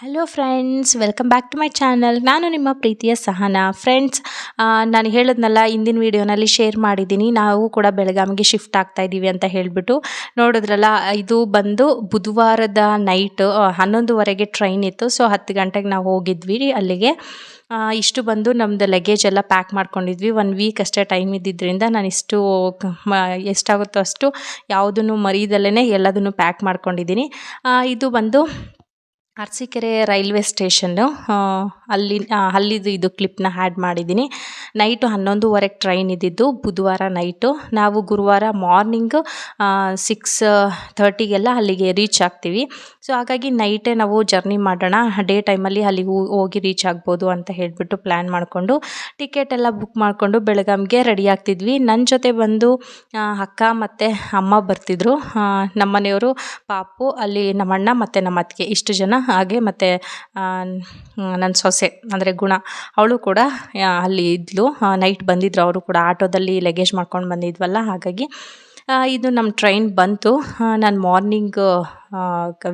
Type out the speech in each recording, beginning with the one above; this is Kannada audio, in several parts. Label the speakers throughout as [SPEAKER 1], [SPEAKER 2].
[SPEAKER 1] Hello friends welcome back to my channel ನಾನು ನಿಮ್ಮ ಪ್ರೀತಿಯ ಸಹನಾ. ಫ್ರೆಂಡ್ಸ್ ನಾನು ಹೇಳಿದ್ನಲ್ಲ, ಇಂದಿನ ವೀಡಿಯೋನಲ್ಲಿ ಶೇರ್ ಮಾಡಿದ್ದೀನಿ. ನಾವು ಕೂಡ ಬೆಳಗಾವಿಗೆ ಶಿಫ್ಟ್ ಆಗ್ತಾ ಇದ್ದೀವಿ ಅಂತ ಹೇಳಿಬಿಟ್ಟು. ನೋಡಿದ್ರಲ್ಲ, ಇದು ಬಂದು ಬುಧವಾರದ ನೈಟ್ ಹನ್ನೊಂದುವರೆಗೆ ಟ್ರೈನ್ ಇತ್ತು. ಸೊ ಹತ್ತು ಗಂಟೆಗೆ ನಾವು ಹೋಗಿದ್ವಿ. ಅಲ್ಲಿಗೆ ಇಷ್ಟು ಬಂದು ನಮ್ಮದು ಲಗೇಜ್ ಎಲ್ಲ ಪ್ಯಾಕ್ ಮಾಡ್ಕೊಂಡಿದ್ವಿ. ಒನ್ ವೀಕ್ ಅಷ್ಟೇ ಟೈಮ್ ಇದ್ದಿದ್ದರಿಂದ ನಾನು ಇಷ್ಟು ಎಷ್ಟಾಗುತ್ತೋ ಅಷ್ಟು ಯಾವುದನ್ನು ಮರೀದಲ್ಲೇ ಎಲ್ಲದನ್ನು ಪ್ಯಾಕ್ ಮಾಡ್ಕೊಂಡಿದ್ದೀನಿ. ಇದು ಬಂದು ಅರಸೀಕೆರೆ ರೈಲ್ವೆ ಸ್ಟೇಷನ್ನು ಅಲ್ಲಿ ಅಲ್ಲಿದು ಇದು ಕ್ಲಿಪ್ನ ಆ್ಯಡ್ ಮಾಡಿದ್ದೀನಿ. ನೈಟು ಹನ್ನೊಂದುವರೆಗೆ ಟ್ರೈನ್ ಇದ್ದಿದ್ದು, ಬುಧವಾರ ನೈಟು. ನಾವು ಗುರುವಾರ ಮಾರ್ನಿಂಗು ಸಿಕ್ಸ್ ಥರ್ಟಿಗೆಲ್ಲ ಅಲ್ಲಿಗೆ ರೀಚ್ ಆಗ್ತೀವಿ. ಸೊ, ಹಾಗಾಗಿ ನೈಟೇ ನಾವು ಜರ್ನಿ ಮಾಡೋಣ. ಡೇ ಟೈಮಲ್ಲಿ ಅಲ್ಲಿಗೆ ಹೋಗಿ ರೀಚ್ ಆಗ್ಬೋದು ಅಂತ ಹೇಳಿಬಿಟ್ಟು ಪ್ಲ್ಯಾನ್ ಮಾಡಿಕೊಂಡು, ಟಿಕೆಟ್ ಎಲ್ಲ ಬುಕ್ ಮಾಡಿಕೊಂಡು ಬೆಳಗಾವಿಗೆ ರೆಡಿ ಆಗ್ತಿದ್ವಿ. ನನ್ನ ಜೊತೆ ಬಂದು ಅಕ್ಕ ಮತ್ತು ಅಮ್ಮ ಬರ್ತಿದ್ರು. ನಮ್ಮ ಮನೆಯವರು ಪಾಪು, ಅಲ್ಲಿ ನಮ್ಮಣ್ಣ ಮತ್ತು ನಮ್ಮ ಅತ್ತಿಗೆ ಇಷ್ಟು ಜನ. ಹಾಗೆ ಮತ್ತು ನನ್ನ ಸೊಸೆ, ಅಂದರೆ ಗುಣ, ಅವಳು ಕೂಡ ಅಲ್ಲಿ ಇದ್ಲು. ನೈಟ್ ಬಂದಿದ್ರು ಅವರು ಕೂಡ. ಆಟೋದಲ್ಲಿ ಲಗೇಜ್ ಮಾಡ್ಕೊಂಡು ಬಂದಿದ್ವಲ್ಲ, ಹಾಗಾಗಿ ಇದು ನಮ್ಮ ಟ್ರೈನ್ ಬಂತು. ನಾನು ಮಾರ್ನಿಂಗ್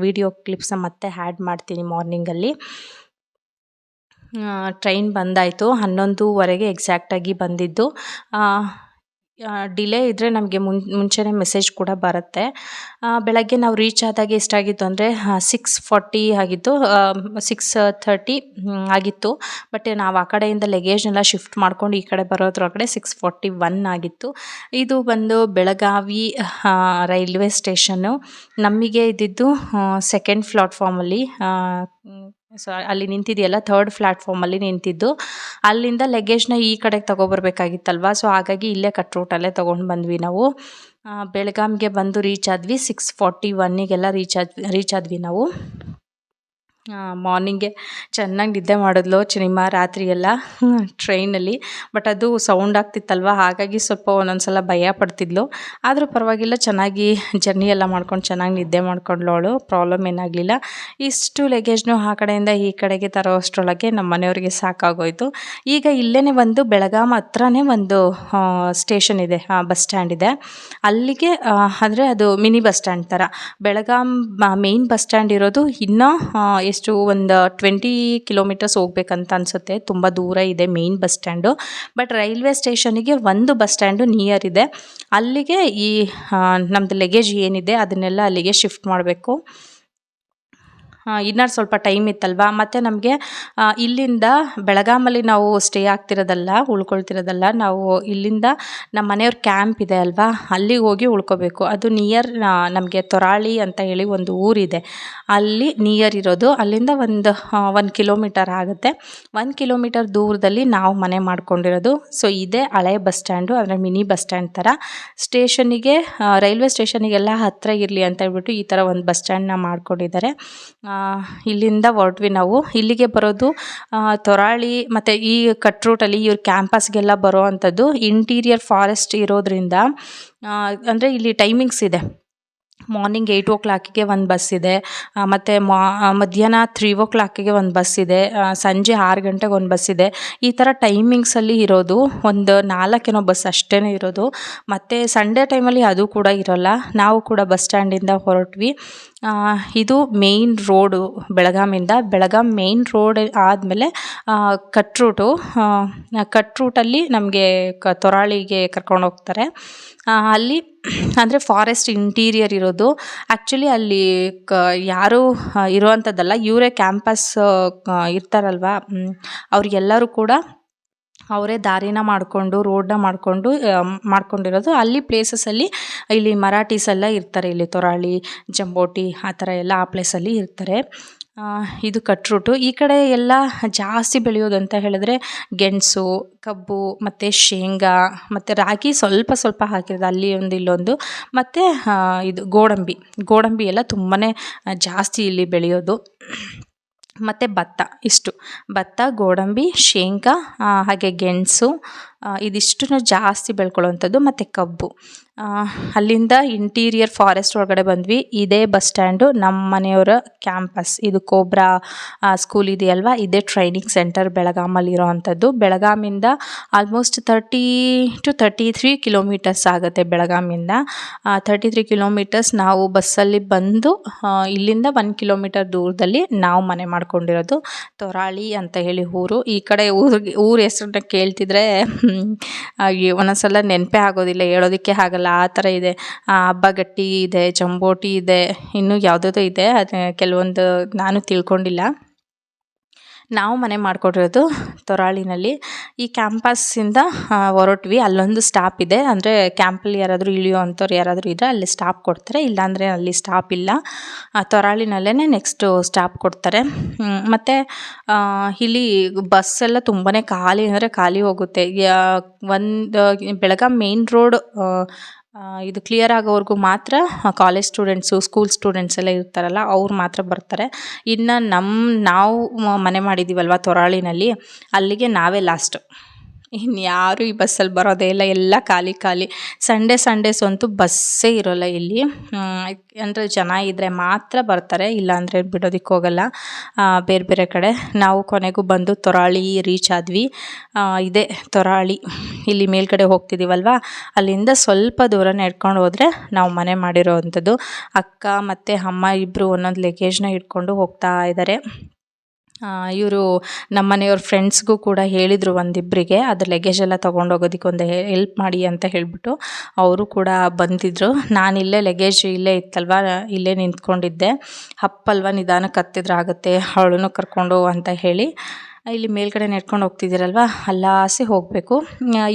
[SPEAKER 1] ವಿಡಿಯೋ ಕ್ಲಿಪ್ಸ ಮತ್ತೆ ಆ್ಯಡ್ ಮಾಡ್ತೀನಿ ಮಾರ್ನಿಂಗಲ್ಲಿ ಟ್ರೈನ್ ಬಂದಾಯಿತು. ಹನ್ನೊಂದುವರೆಗೆ ಎಕ್ಸಾಕ್ಟಾಗಿ ಬಂದಿದ್ದು. ಡಿಲೇ ಇದ್ದರೆ ನಮಗೆ ಮುನ್, ಮುಂಚೆನೇ ಮೆಸೇಜ್ ಕೂಡ ಬರುತ್ತೆ. ಬೆಳಗ್ಗೆ ನಾವು ರೀಚ್ ಆದಾಗ ಎಷ್ಟಾಗಿತ್ತು ಅಂದರೆ ಸಿಕ್ಸ್ ಫಾರ್ಟಿ ಆಗಿತ್ತು. ಸಿಕ್ಸ್ ಥರ್ಟಿ ಆಗಿತ್ತು. ಬಟ್ ನಾವು ಆ ಕಡೆಯಿಂದ ಲಗೇಜ್ನೆಲ್ಲ ಶಿಫ್ಟ್ ಮಾಡ್ಕೊಂಡು ಈ ಕಡೆ ಬರೋದ್ರೊಳಗಡೆ ಸಿಕ್ಸ್ ಫಾರ್ಟಿ ಒನ್ ಆಗಿತ್ತು. ಇದು ಬಂದು ಬೆಳಗಾವಿ ರೈಲ್ವೆ ಸ್ಟೇಷನ್ನು ನಮಗೆ ಇದ್ದಿದ್ದು ಸೆಕೆಂಡ್ ಪ್ಲಾಟ್ಫಾರ್ಮಲ್ಲಿ ಸೊ ಅಲ್ಲಿ ನಿಂತಿದೆಯಲ್ಲ ಥರ್ಡ್ ಪ್ಲ್ಯಾಟ್ಫಾರ್ಮಲ್ಲಿ ನಿಂತಿದ್ದು. ಅಲ್ಲಿಂದ ಲಗೇಜ್ನ ಈ ಕಡೆಗೆ ತೊಗೊಬರ್ಬೇಕಾಗಿತ್ತಲ್ವ? ಸೊ ಹಾಗಾಗಿ ಇಲ್ಲೇ ಕಟ್ ರೂಟಲ್ಲೇ ತೊಗೊಂಡು ಬಂದ್ವಿ ನಾವು. ಬೆಳಗಾಮ್ಗೆ ಬಂದು ರೀಚ್ ಆದ್ವಿ. ಸಿಕ್ಸ್ ಫಾರ್ಟಿ ಒನ್ನಿಗೆಲ್ಲ ರೀಚ್ ಆದ್ವಿ ರೀಚ್ ಆದ್ವಿ ನಾವು. ಮಾರ್ನಿಂಗೆ ಚೆನ್ನಾಗಿ ನಿದ್ದೆ ಮಾಡಿದ್ಲು ಚಿನಿಮ ರಾತ್ರಿ ಎಲ್ಲ ಟ್ರೈನಲ್ಲಿ ಬಟ್ ಅದು ಸೌಂಡ್ ಆಗ್ತಿತ್ತಲ್ವ? ಹಾಗಾಗಿ ಸ್ವಲ್ಪ ಒಂದೊಂದು ಸಲ ಭಯ ಪಡ್ತಿದ್ಲು. ಆದರೂ ಪರವಾಗಿಲ್ಲ, ಚೆನ್ನಾಗಿ ಜರ್ನಿ ಎಲ್ಲ ಮಾಡ್ಕೊಂಡು ಚೆನ್ನಾಗಿ ನಿದ್ದೆ ಮಾಡ್ಕೊಂಡ್ಲು ಅವಳು. ಪ್ರಾಬ್ಲಮ್ ಏನಾಗಲಿಲ್ಲ. ಇಷ್ಟು ಲಗೇಜ್ನು ಆ ಕಡೆಯಿಂದ ಈ ಕಡೆಗೆ ತರೋ ಅಷ್ಟರೊಳಗೆ ನಮ್ಮ ಮನೆಯವರಿಗೆ ಸಾಕಾಗೋಯ್ತು. ಈಗ ಇಲ್ಲೇ ಒಂದು ಬೆಳಗಾಂ ಹತ್ರನೇ ಒಂದು ಸ್ಟೇಷನ್ ಇದೆ ಬಸ್ ಸ್ಟ್ಯಾಂಡ್ ಇದೆ. ಅಲ್ಲಿಗೆ ಅಂದರೆ ಅದು ಮಿನಿ ಬಸ್ ಸ್ಟ್ಯಾಂಡ್ ಥರ ಬೆಳಗಾಂ ಮೇಯ್ನ್ ಬಸ್ ಸ್ಟ್ಯಾಂಡ್ ಇರೋದು ಇನ್ನೂ ಎಷ್ಟು ಒಂದು ಟ್ವೆಂಟಿ ಕಿಲೋಮೀಟರ್ಸ್ ಹೋಗ್ಬೇಕಂತ ಅನಿಸುತ್ತೆ. ತುಂಬ ದೂರ ಇದೆ main bus stand but railway ಸ್ಟೇಷನಿಗೆ ಒಂದು ಬಸ್ ಸ್ಟ್ಯಾಂಡು ನಿಯರ್ ಇದೆ. ಅಲ್ಲಿಗೆ ಈ ನಮ್ಮದು ಲಗೇಜ್ ಏನಿದೆ ಅದನ್ನೆಲ್ಲ ಅಲ್ಲಿಗೆ ಶಿಫ್ಟ್ ಮಾಡಬೇಕು. ಇನ್ನೂ ಸ್ವಲ್ಪ ಟೈಮ್ ಇತ್ತಲ್ವಾ? ಮತ್ತು ನಮಗೆ ಇಲ್ಲಿಂದ ಬೆಳಗಾಮಲ್ಲಿ ನಾವು ಸ್ಟೇ ಆಗ್ತಿರೋದಲ್ಲ, ಉಳ್ಕೊಳ್ತಿರೋದಲ್ಲ, ನಾವು ಇಲ್ಲಿಂದ ನಮ್ಮ ಮನೆಯವ್ರ ಕ್ಯಾಂಪ್ ಇದೆ ಅಲ್ವಾ? ಅಲ್ಲಿಗೆ ಹೋಗಿ ಉಳ್ಕೋಬೇಕು. ಅದು ನಿಯರ್ ನಮಗೆ ತೊರಾಳಿ ಅಂತ ಹೇಳಿ ಒಂದು ಊರಿದೆ. ಅಲ್ಲಿ ನಿಯರ್ ಇರೋದು. ಅಲ್ಲಿಂದ ಒಂದು ಒಂದು ಕಿಲೋಮೀಟರ್ ಆಗುತ್ತೆ. ಒಂದು ಕಿಲೋಮೀಟರ್ ದೂರದಲ್ಲಿ ನಾವು ಮನೆ ಮಾಡ್ಕೊಂಡಿರೋದು. ಸೊ ಇದೇ ಹಳೆ ಬಸ್ ಸ್ಟ್ಯಾಂಡು ಅಂದರೆ ಮಿನಿ ಬಸ್ ಸ್ಟ್ಯಾಂಡ್ ಥರ ಸ್ಟೇಷನಿಗೆ ರೈಲ್ವೆ ಸ್ಟೇಷನಿಗೆಲ್ಲ ಹತ್ತಿರ ಇರಲಿ ಅಂತ ಹೇಳ್ಬಿಟ್ಟು ಈ ಥರ ಒಂದು ಬಸ್ ಸ್ಟ್ಯಾಂಡ್ನ ಮಾಡ್ಕೊಂಡಿದ್ದಾರೆ. ಇಲ್ಲಿಂದ ಹೊರಟ್ವಿ ನಾವು. ಇಲ್ಲಿಗೆ ಬರೋದು ತೊರಾಳಿ ಮತ್ತು ಈ ಕಟ್ ರೂಟಲ್ಲಿ ಇವ್ರ ಕ್ಯಾಂಪಸ್ಗೆಲ್ಲ ಬರೋ ಅಂಥದ್ದು ಇಂಟೀರಿಯರ್ ಫಾರೆಸ್ಟ್ ಇರೋದ್ರಿಂದ ಅಂದರೆ ಇಲ್ಲಿ ಟೈಮಿಂಗ್ಸ್ ಇದೆ. ಮಾರ್ನಿಂಗ್ ಏಯ್ಟ್ ಓ ಕ್ಲಾಕಿಗೆ ಒಂದು ಬಸ್ ಇದೆ ಮತ್ತು ಮಧ್ಯಾಹ್ನ ತ್ರೀ ಓ ಕ್ಲಾಕಿಗೆ ಒಂದು ಬಸ್ ಇದೆ ಸಂಜೆ ಆರು ಗಂಟೆಗೆ ಒಂದು ಬಸ್ ಇದೆ. ಈ ಥರ ಟೈಮಿಂಗ್ಸಲ್ಲಿ ಇರೋದು, ಒಂದು ನಾಲ್ಕೇನೋ ಬಸ್ ಅಷ್ಟೇ ಇರೋದು. ಮತ್ತು ಸಂಡೇ ಟೈಮಲ್ಲಿ ಅದು ಕೂಡ ಇರೋಲ್ಲ. ನಾವು ಕೂಡ ಬಸ್ ಸ್ಟ್ಯಾಂಡಿಂದ ಹೊರಟ್ವಿ. ಇದು ಮೇಯ್ನ್ ರೋಡು ಬೆಳಗಾಮಿಂದ. ಬೆಳಗಾಂ ಮೇಯ್ನ್ ರೋಡ್ ಆದಮೇಲೆ ಕಟ್ ರೂಟು ಕಟ್ ರೂಟಲ್ಲಿ ನಮಗೆ ಕ, ತೊರಾಳಿಗೆ ಕರ್ಕೊಂಡು ಹೋಗ್ತಾರೆ. ಅಲ್ಲಿ ಅಂದರೆ ಫಾರೆಸ್ಟ್ ಇಂಟೀರಿಯರ್ ಇರೋದು. ಆ್ಯಕ್ಚುಲಿ ಅಲ್ಲಿ ಕ, ಯಾರೂ ಇರುವಂಥದ್ದಲ್ಲ ಇವರೇ ಕ್ಯಾಂಪಸ್ ಇರ್ತಾರಲ್ವ ಅವ್ರಿಗೆಲ್ಲರೂ ಕೂಡ ಅವರೇ ದಾರಿನ ಮಾಡಿಕೊಂಡು ರೋಡನ್ನ ಮಾಡಿಕೊಂಡು ಮಾಡ್ಕೊಂಡಿರೋದು. ಅಲ್ಲಿ ಪ್ಲೇಸಸಲ್ಲಿ ಇಲ್ಲಿ ಮರಾಠೀಸ್ ಎಲ್ಲ ಇರ್ತಾರೆ. ಇಲ್ಲಿ ತೊರಾಳಿ, ಜಂಬೋಟಿ ಆ ಥರ ಎಲ್ಲ ಆ ಪ್ಲೇಸಲ್ಲಿ ಇರ್ತಾರೆ. ಇದು ಕಟ್ ರೂಟು ಈ ಕಡೆ ಎಲ್ಲ ಜಾಸ್ತಿ ಬೆಳೆಯೋದು ಅಂತ ಹೇಳಿದ್ರೆ ಗೆಣಸು, ಕಬ್ಬು, ಮತ್ತು ಶೇಂಗಾ, ಮತ್ತು ರಾಗಿ ಸ್ವಲ್ಪ ಸ್ವಲ್ಪ ಹಾಕಿರೋದು. ಅಲ್ಲಿ ಒಂದು, ಇಲ್ಲೊಂದು. ಮತ್ತು ಇದು ಗೋಡಂಬಿ. ಗೋಡಂಬಿ ಎಲ್ಲ ತುಂಬಾ ಜಾಸ್ತಿ ಇಲ್ಲಿ ಬೆಳೆಯೋದು. ಮತ್ತು ಭತ್ತ ಇಷ್ಟು. ಭತ್ತ ಗೋಡಂಬಿ ಶೇಂಗಾ ಹಾಗೆ ಗೆಣಸು ಇದಿಷ್ಟನ್ನು ಜಾಸ್ತಿ ಬೆಳ್ಕೊಳ್ಳೋವಂಥದ್ದು ಮತ್ತು ಕಬ್ಬು. ಅಲ್ಲಿಂದ ಇಂಟೀರಿಯರ್ ಫಾರೆಸ್ಟ್ ಒಳಗಡೆ ಬಂದ್ವಿ. ಇದೇ ಬಸ್ ಸ್ಟ್ಯಾಂಡು ನಮ್ಮ ಮನೆಯವರ ಕ್ಯಾಂಪಸ್ ಇದು ಕೋಬ್ರಾ ಸ್ಕೂಲ್ ಇದೆಯಲ್ವಾ? ಇದೇ ಟ್ರೈನಿಂಗ್ ಸೆಂಟರ್ ಬೆಳಗಾಮಲ್ಲಿ ಇರೋವಂಥದ್ದು ಬೆಳಗಾಮಿಂದ almost thirty two thirty three kilometres ಆಗುತ್ತೆ ಬೆಳಗಾಮಿಂದ. ತರ್ಟಿ ತ್ರೀ ಕಿಲೋಮೀಟರ್ಸ್ ನಾವು ಬಸ್ಸಲ್ಲಿ ಬಂದು ಇಲ್ಲಿಂದ ಒನ್ ಕಿಲೋಮೀಟರ್ ದೂರದಲ್ಲಿ ನಾವು ಮನೆ ಮಾಡ್ಕೊಂಡಿರೋದು. ತೊರಾಳಿ ಅಂತ ಹೇಳಿ ಊರು. ಈ ಕಡೆ ಊರಿಗೆ, ಊರ ಹೆಸ್ರನ್ನ ಕೇಳ್ತಿದ್ರೆ ಒಂದೊಂದ್ಸಲ ನೆನಪೇ ಆಗೋದಿಲ್ಲ, ಹೇಳೋದಕ್ಕೆ ಆಗಲ್ಲ. ಆ ಥರ ಇದೆ. ಹಬ್ಬಗಟ್ಟಿ ಇದೆ ಚಂಬೋಟಿ ಇದೆ ಇನ್ನೂ ಯಾವುದ್ಯಾವ್ದೋ ಇದೆ. ಅದು ಕೆಲವೊಂದು ನಾನು ತಿಳ್ಕೊಂಡಿಲ್ಲ. ನಾವು ಮನೆ ಮಾಡಿಕೊಟ್ಟಿರೋದು ತೊರಾಳಿನಲ್ಲಿ. ಈ ಕ್ಯಾಂಪಸ್ಸಿಂದ ಹೊರಟ್ವಿ. ಅಲ್ಲೊಂದು ಸ್ಟಾಪ್ ಇದೆ. ಅಂದರೆ ಕ್ಯಾಂಪಲ್ಲಿ ಯಾರಾದರೂ ಇಳಿಯೋ ಅಂಥವ್ರು ಯಾರಾದರೂ ಇದ್ದರೆ ಅಲ್ಲಿ ಸ್ಟಾಪ್ ಕೊಡ್ತಾರೆ. ಇಲ್ಲಾಂದರೆ ಅಲ್ಲಿ ಸ್ಟಾಪ್ ಇಲ್ಲ. ತೊರಾಳಿನಲ್ಲೇ ನೆಕ್ಸ್ಟು ಸ್ಟಾಪ್ ಕೊಡ್ತಾರೆ. ಮತ್ತು ಇಲ್ಲಿ ಬಸ್ ಎಲ್ಲ ತುಂಬಾ ಖಾಲಿ. ಅಂದರೆ ಖಾಲಿ ಹೋಗುತ್ತೆ. ಒಂದು ಬೆಳಗಾಂ ಮೇನ್ ರೋಡ್ ಇದು ಕ್ಲಿಯರ್ ಆಗೋವರೆಗೂ ಮಾತ್ರ ಕಾಲೇಜ್ ಸ್ಟೂಡೆಂಟ್ಸು ಸ್ಕೂಲ್ ಸ್ಟೂಡೆಂಟ್ಸ್ ಎಲ್ಲ ಇರ್ತಾರಲ್ಲ, ಅವ್ರು ಮಾತ್ರ ಬರ್ತಾರೆ. ಇನ್ನು ನಮ್ಮ ನಾವು ಮನೆ ಮಾಡಿದ್ದೀವಲ್ವ ತೊರಾಳಿನಲ್ಲಿ, ಅಲ್ಲಿಗೆ ನಾವೇ ಲಾಸ್ಟು ಇನ್ಯಾರು ಈ ಬಸ್ಸಲ್ಲಿ ಬರೋದೇ ಇಲ್ಲ, ಎಲ್ಲ ಖಾಲಿ ಖಾಲಿ. ಸಂಡೇ ಸಂಡೇಸ್ ಅಂತೂ ಬಸ್ಸೇ ಇರೋಲ್ಲ ಇಲ್ಲಿ. ಅಂದರೆ ಜನ ಇದ್ದರೆ ಮಾತ್ರ ಬರ್ತಾರೆ, ಇಲ್ಲಾಂದರೆ ಬಿಡೋದಕ್ಕೆ ಹೋಗಲ್ಲ. ಬೇರೆ ಬೇರೆ ಕಡೆ. ನಾವು ಕೊನೆಗೂ ಬಂದು ತೊರಾಳಿ ರೀಚ್ ಆದ್ವಿ. ಇದೆ ತೊರಾಳಿ. ಇಲ್ಲಿ ಮೇಲ್ಗಡೆ ಹೋಗ್ತಿದ್ದೀವಲ್ವಾ ಅಲ್ಲಿಂದ ಸ್ವಲ್ಪ ದೂರ ನಡ್ಕೊಂಡು ಹೋದರೆ ನಾವು ಮನೆ ಮಾಡಿರೋ ಅಂಥದ್ದು ಅಕ್ಕ ಮತ್ತು ಅಮ್ಮ ಇಬ್ಬರು ಒಂದೊಂದು ಲಗೇಜ್ನ ಇಟ್ಕೊಂಡು ಹೋಗ್ತಾ ಇದ್ದಾರೆ ಇವರು ನಮ್ಮ ಮನೆಯವ್ರ ಫ್ರೆಂಡ್ಸ್ಗೂ ಕೂಡ ಹೇಳಿದರು ಒಂದಿಬ್ಬರಿಗೆ ಅದು ಲಗೇಜ್ ಎಲ್ಲ ತೊಗೊಂಡೋಗೋದಕ್ಕೆ ಒಂದು ಹೆಲ್ಪ್ ಮಾಡಿ ಅಂತ ಹೇಳಿಬಿಟ್ಟು ಅವರು ಕೂಡ ಬಂದಿದ್ದರು ನಾನು ಇಲ್ಲೇ ಲಗೇಜ್ ಇಲ್ಲೇ ಇತ್ತಲ್ವ, ಇಲ್ಲೇ ನಿಂತ್ಕೊಂಡಿದ್ದೆ. ಹಪ್ಪಲ್ವ ನಿಧಾನಕ್ಕೆ ಹತ್ತಿದ್ರೆ ಆಗುತ್ತೆ, ಅವಳನ್ನು ಕರ್ಕೊಂಡು ಅಂತ ಹೇಳಿ ಇಲ್ಲಿ ಮೇಲ್ಗಡೆ ನೆಡ್ಕೊಂಡು ಹೋಗ್ತಿದ್ದೀರಲ್ವ? ಅಲ್ಲಾಸೆ ಹೋಗಬೇಕು.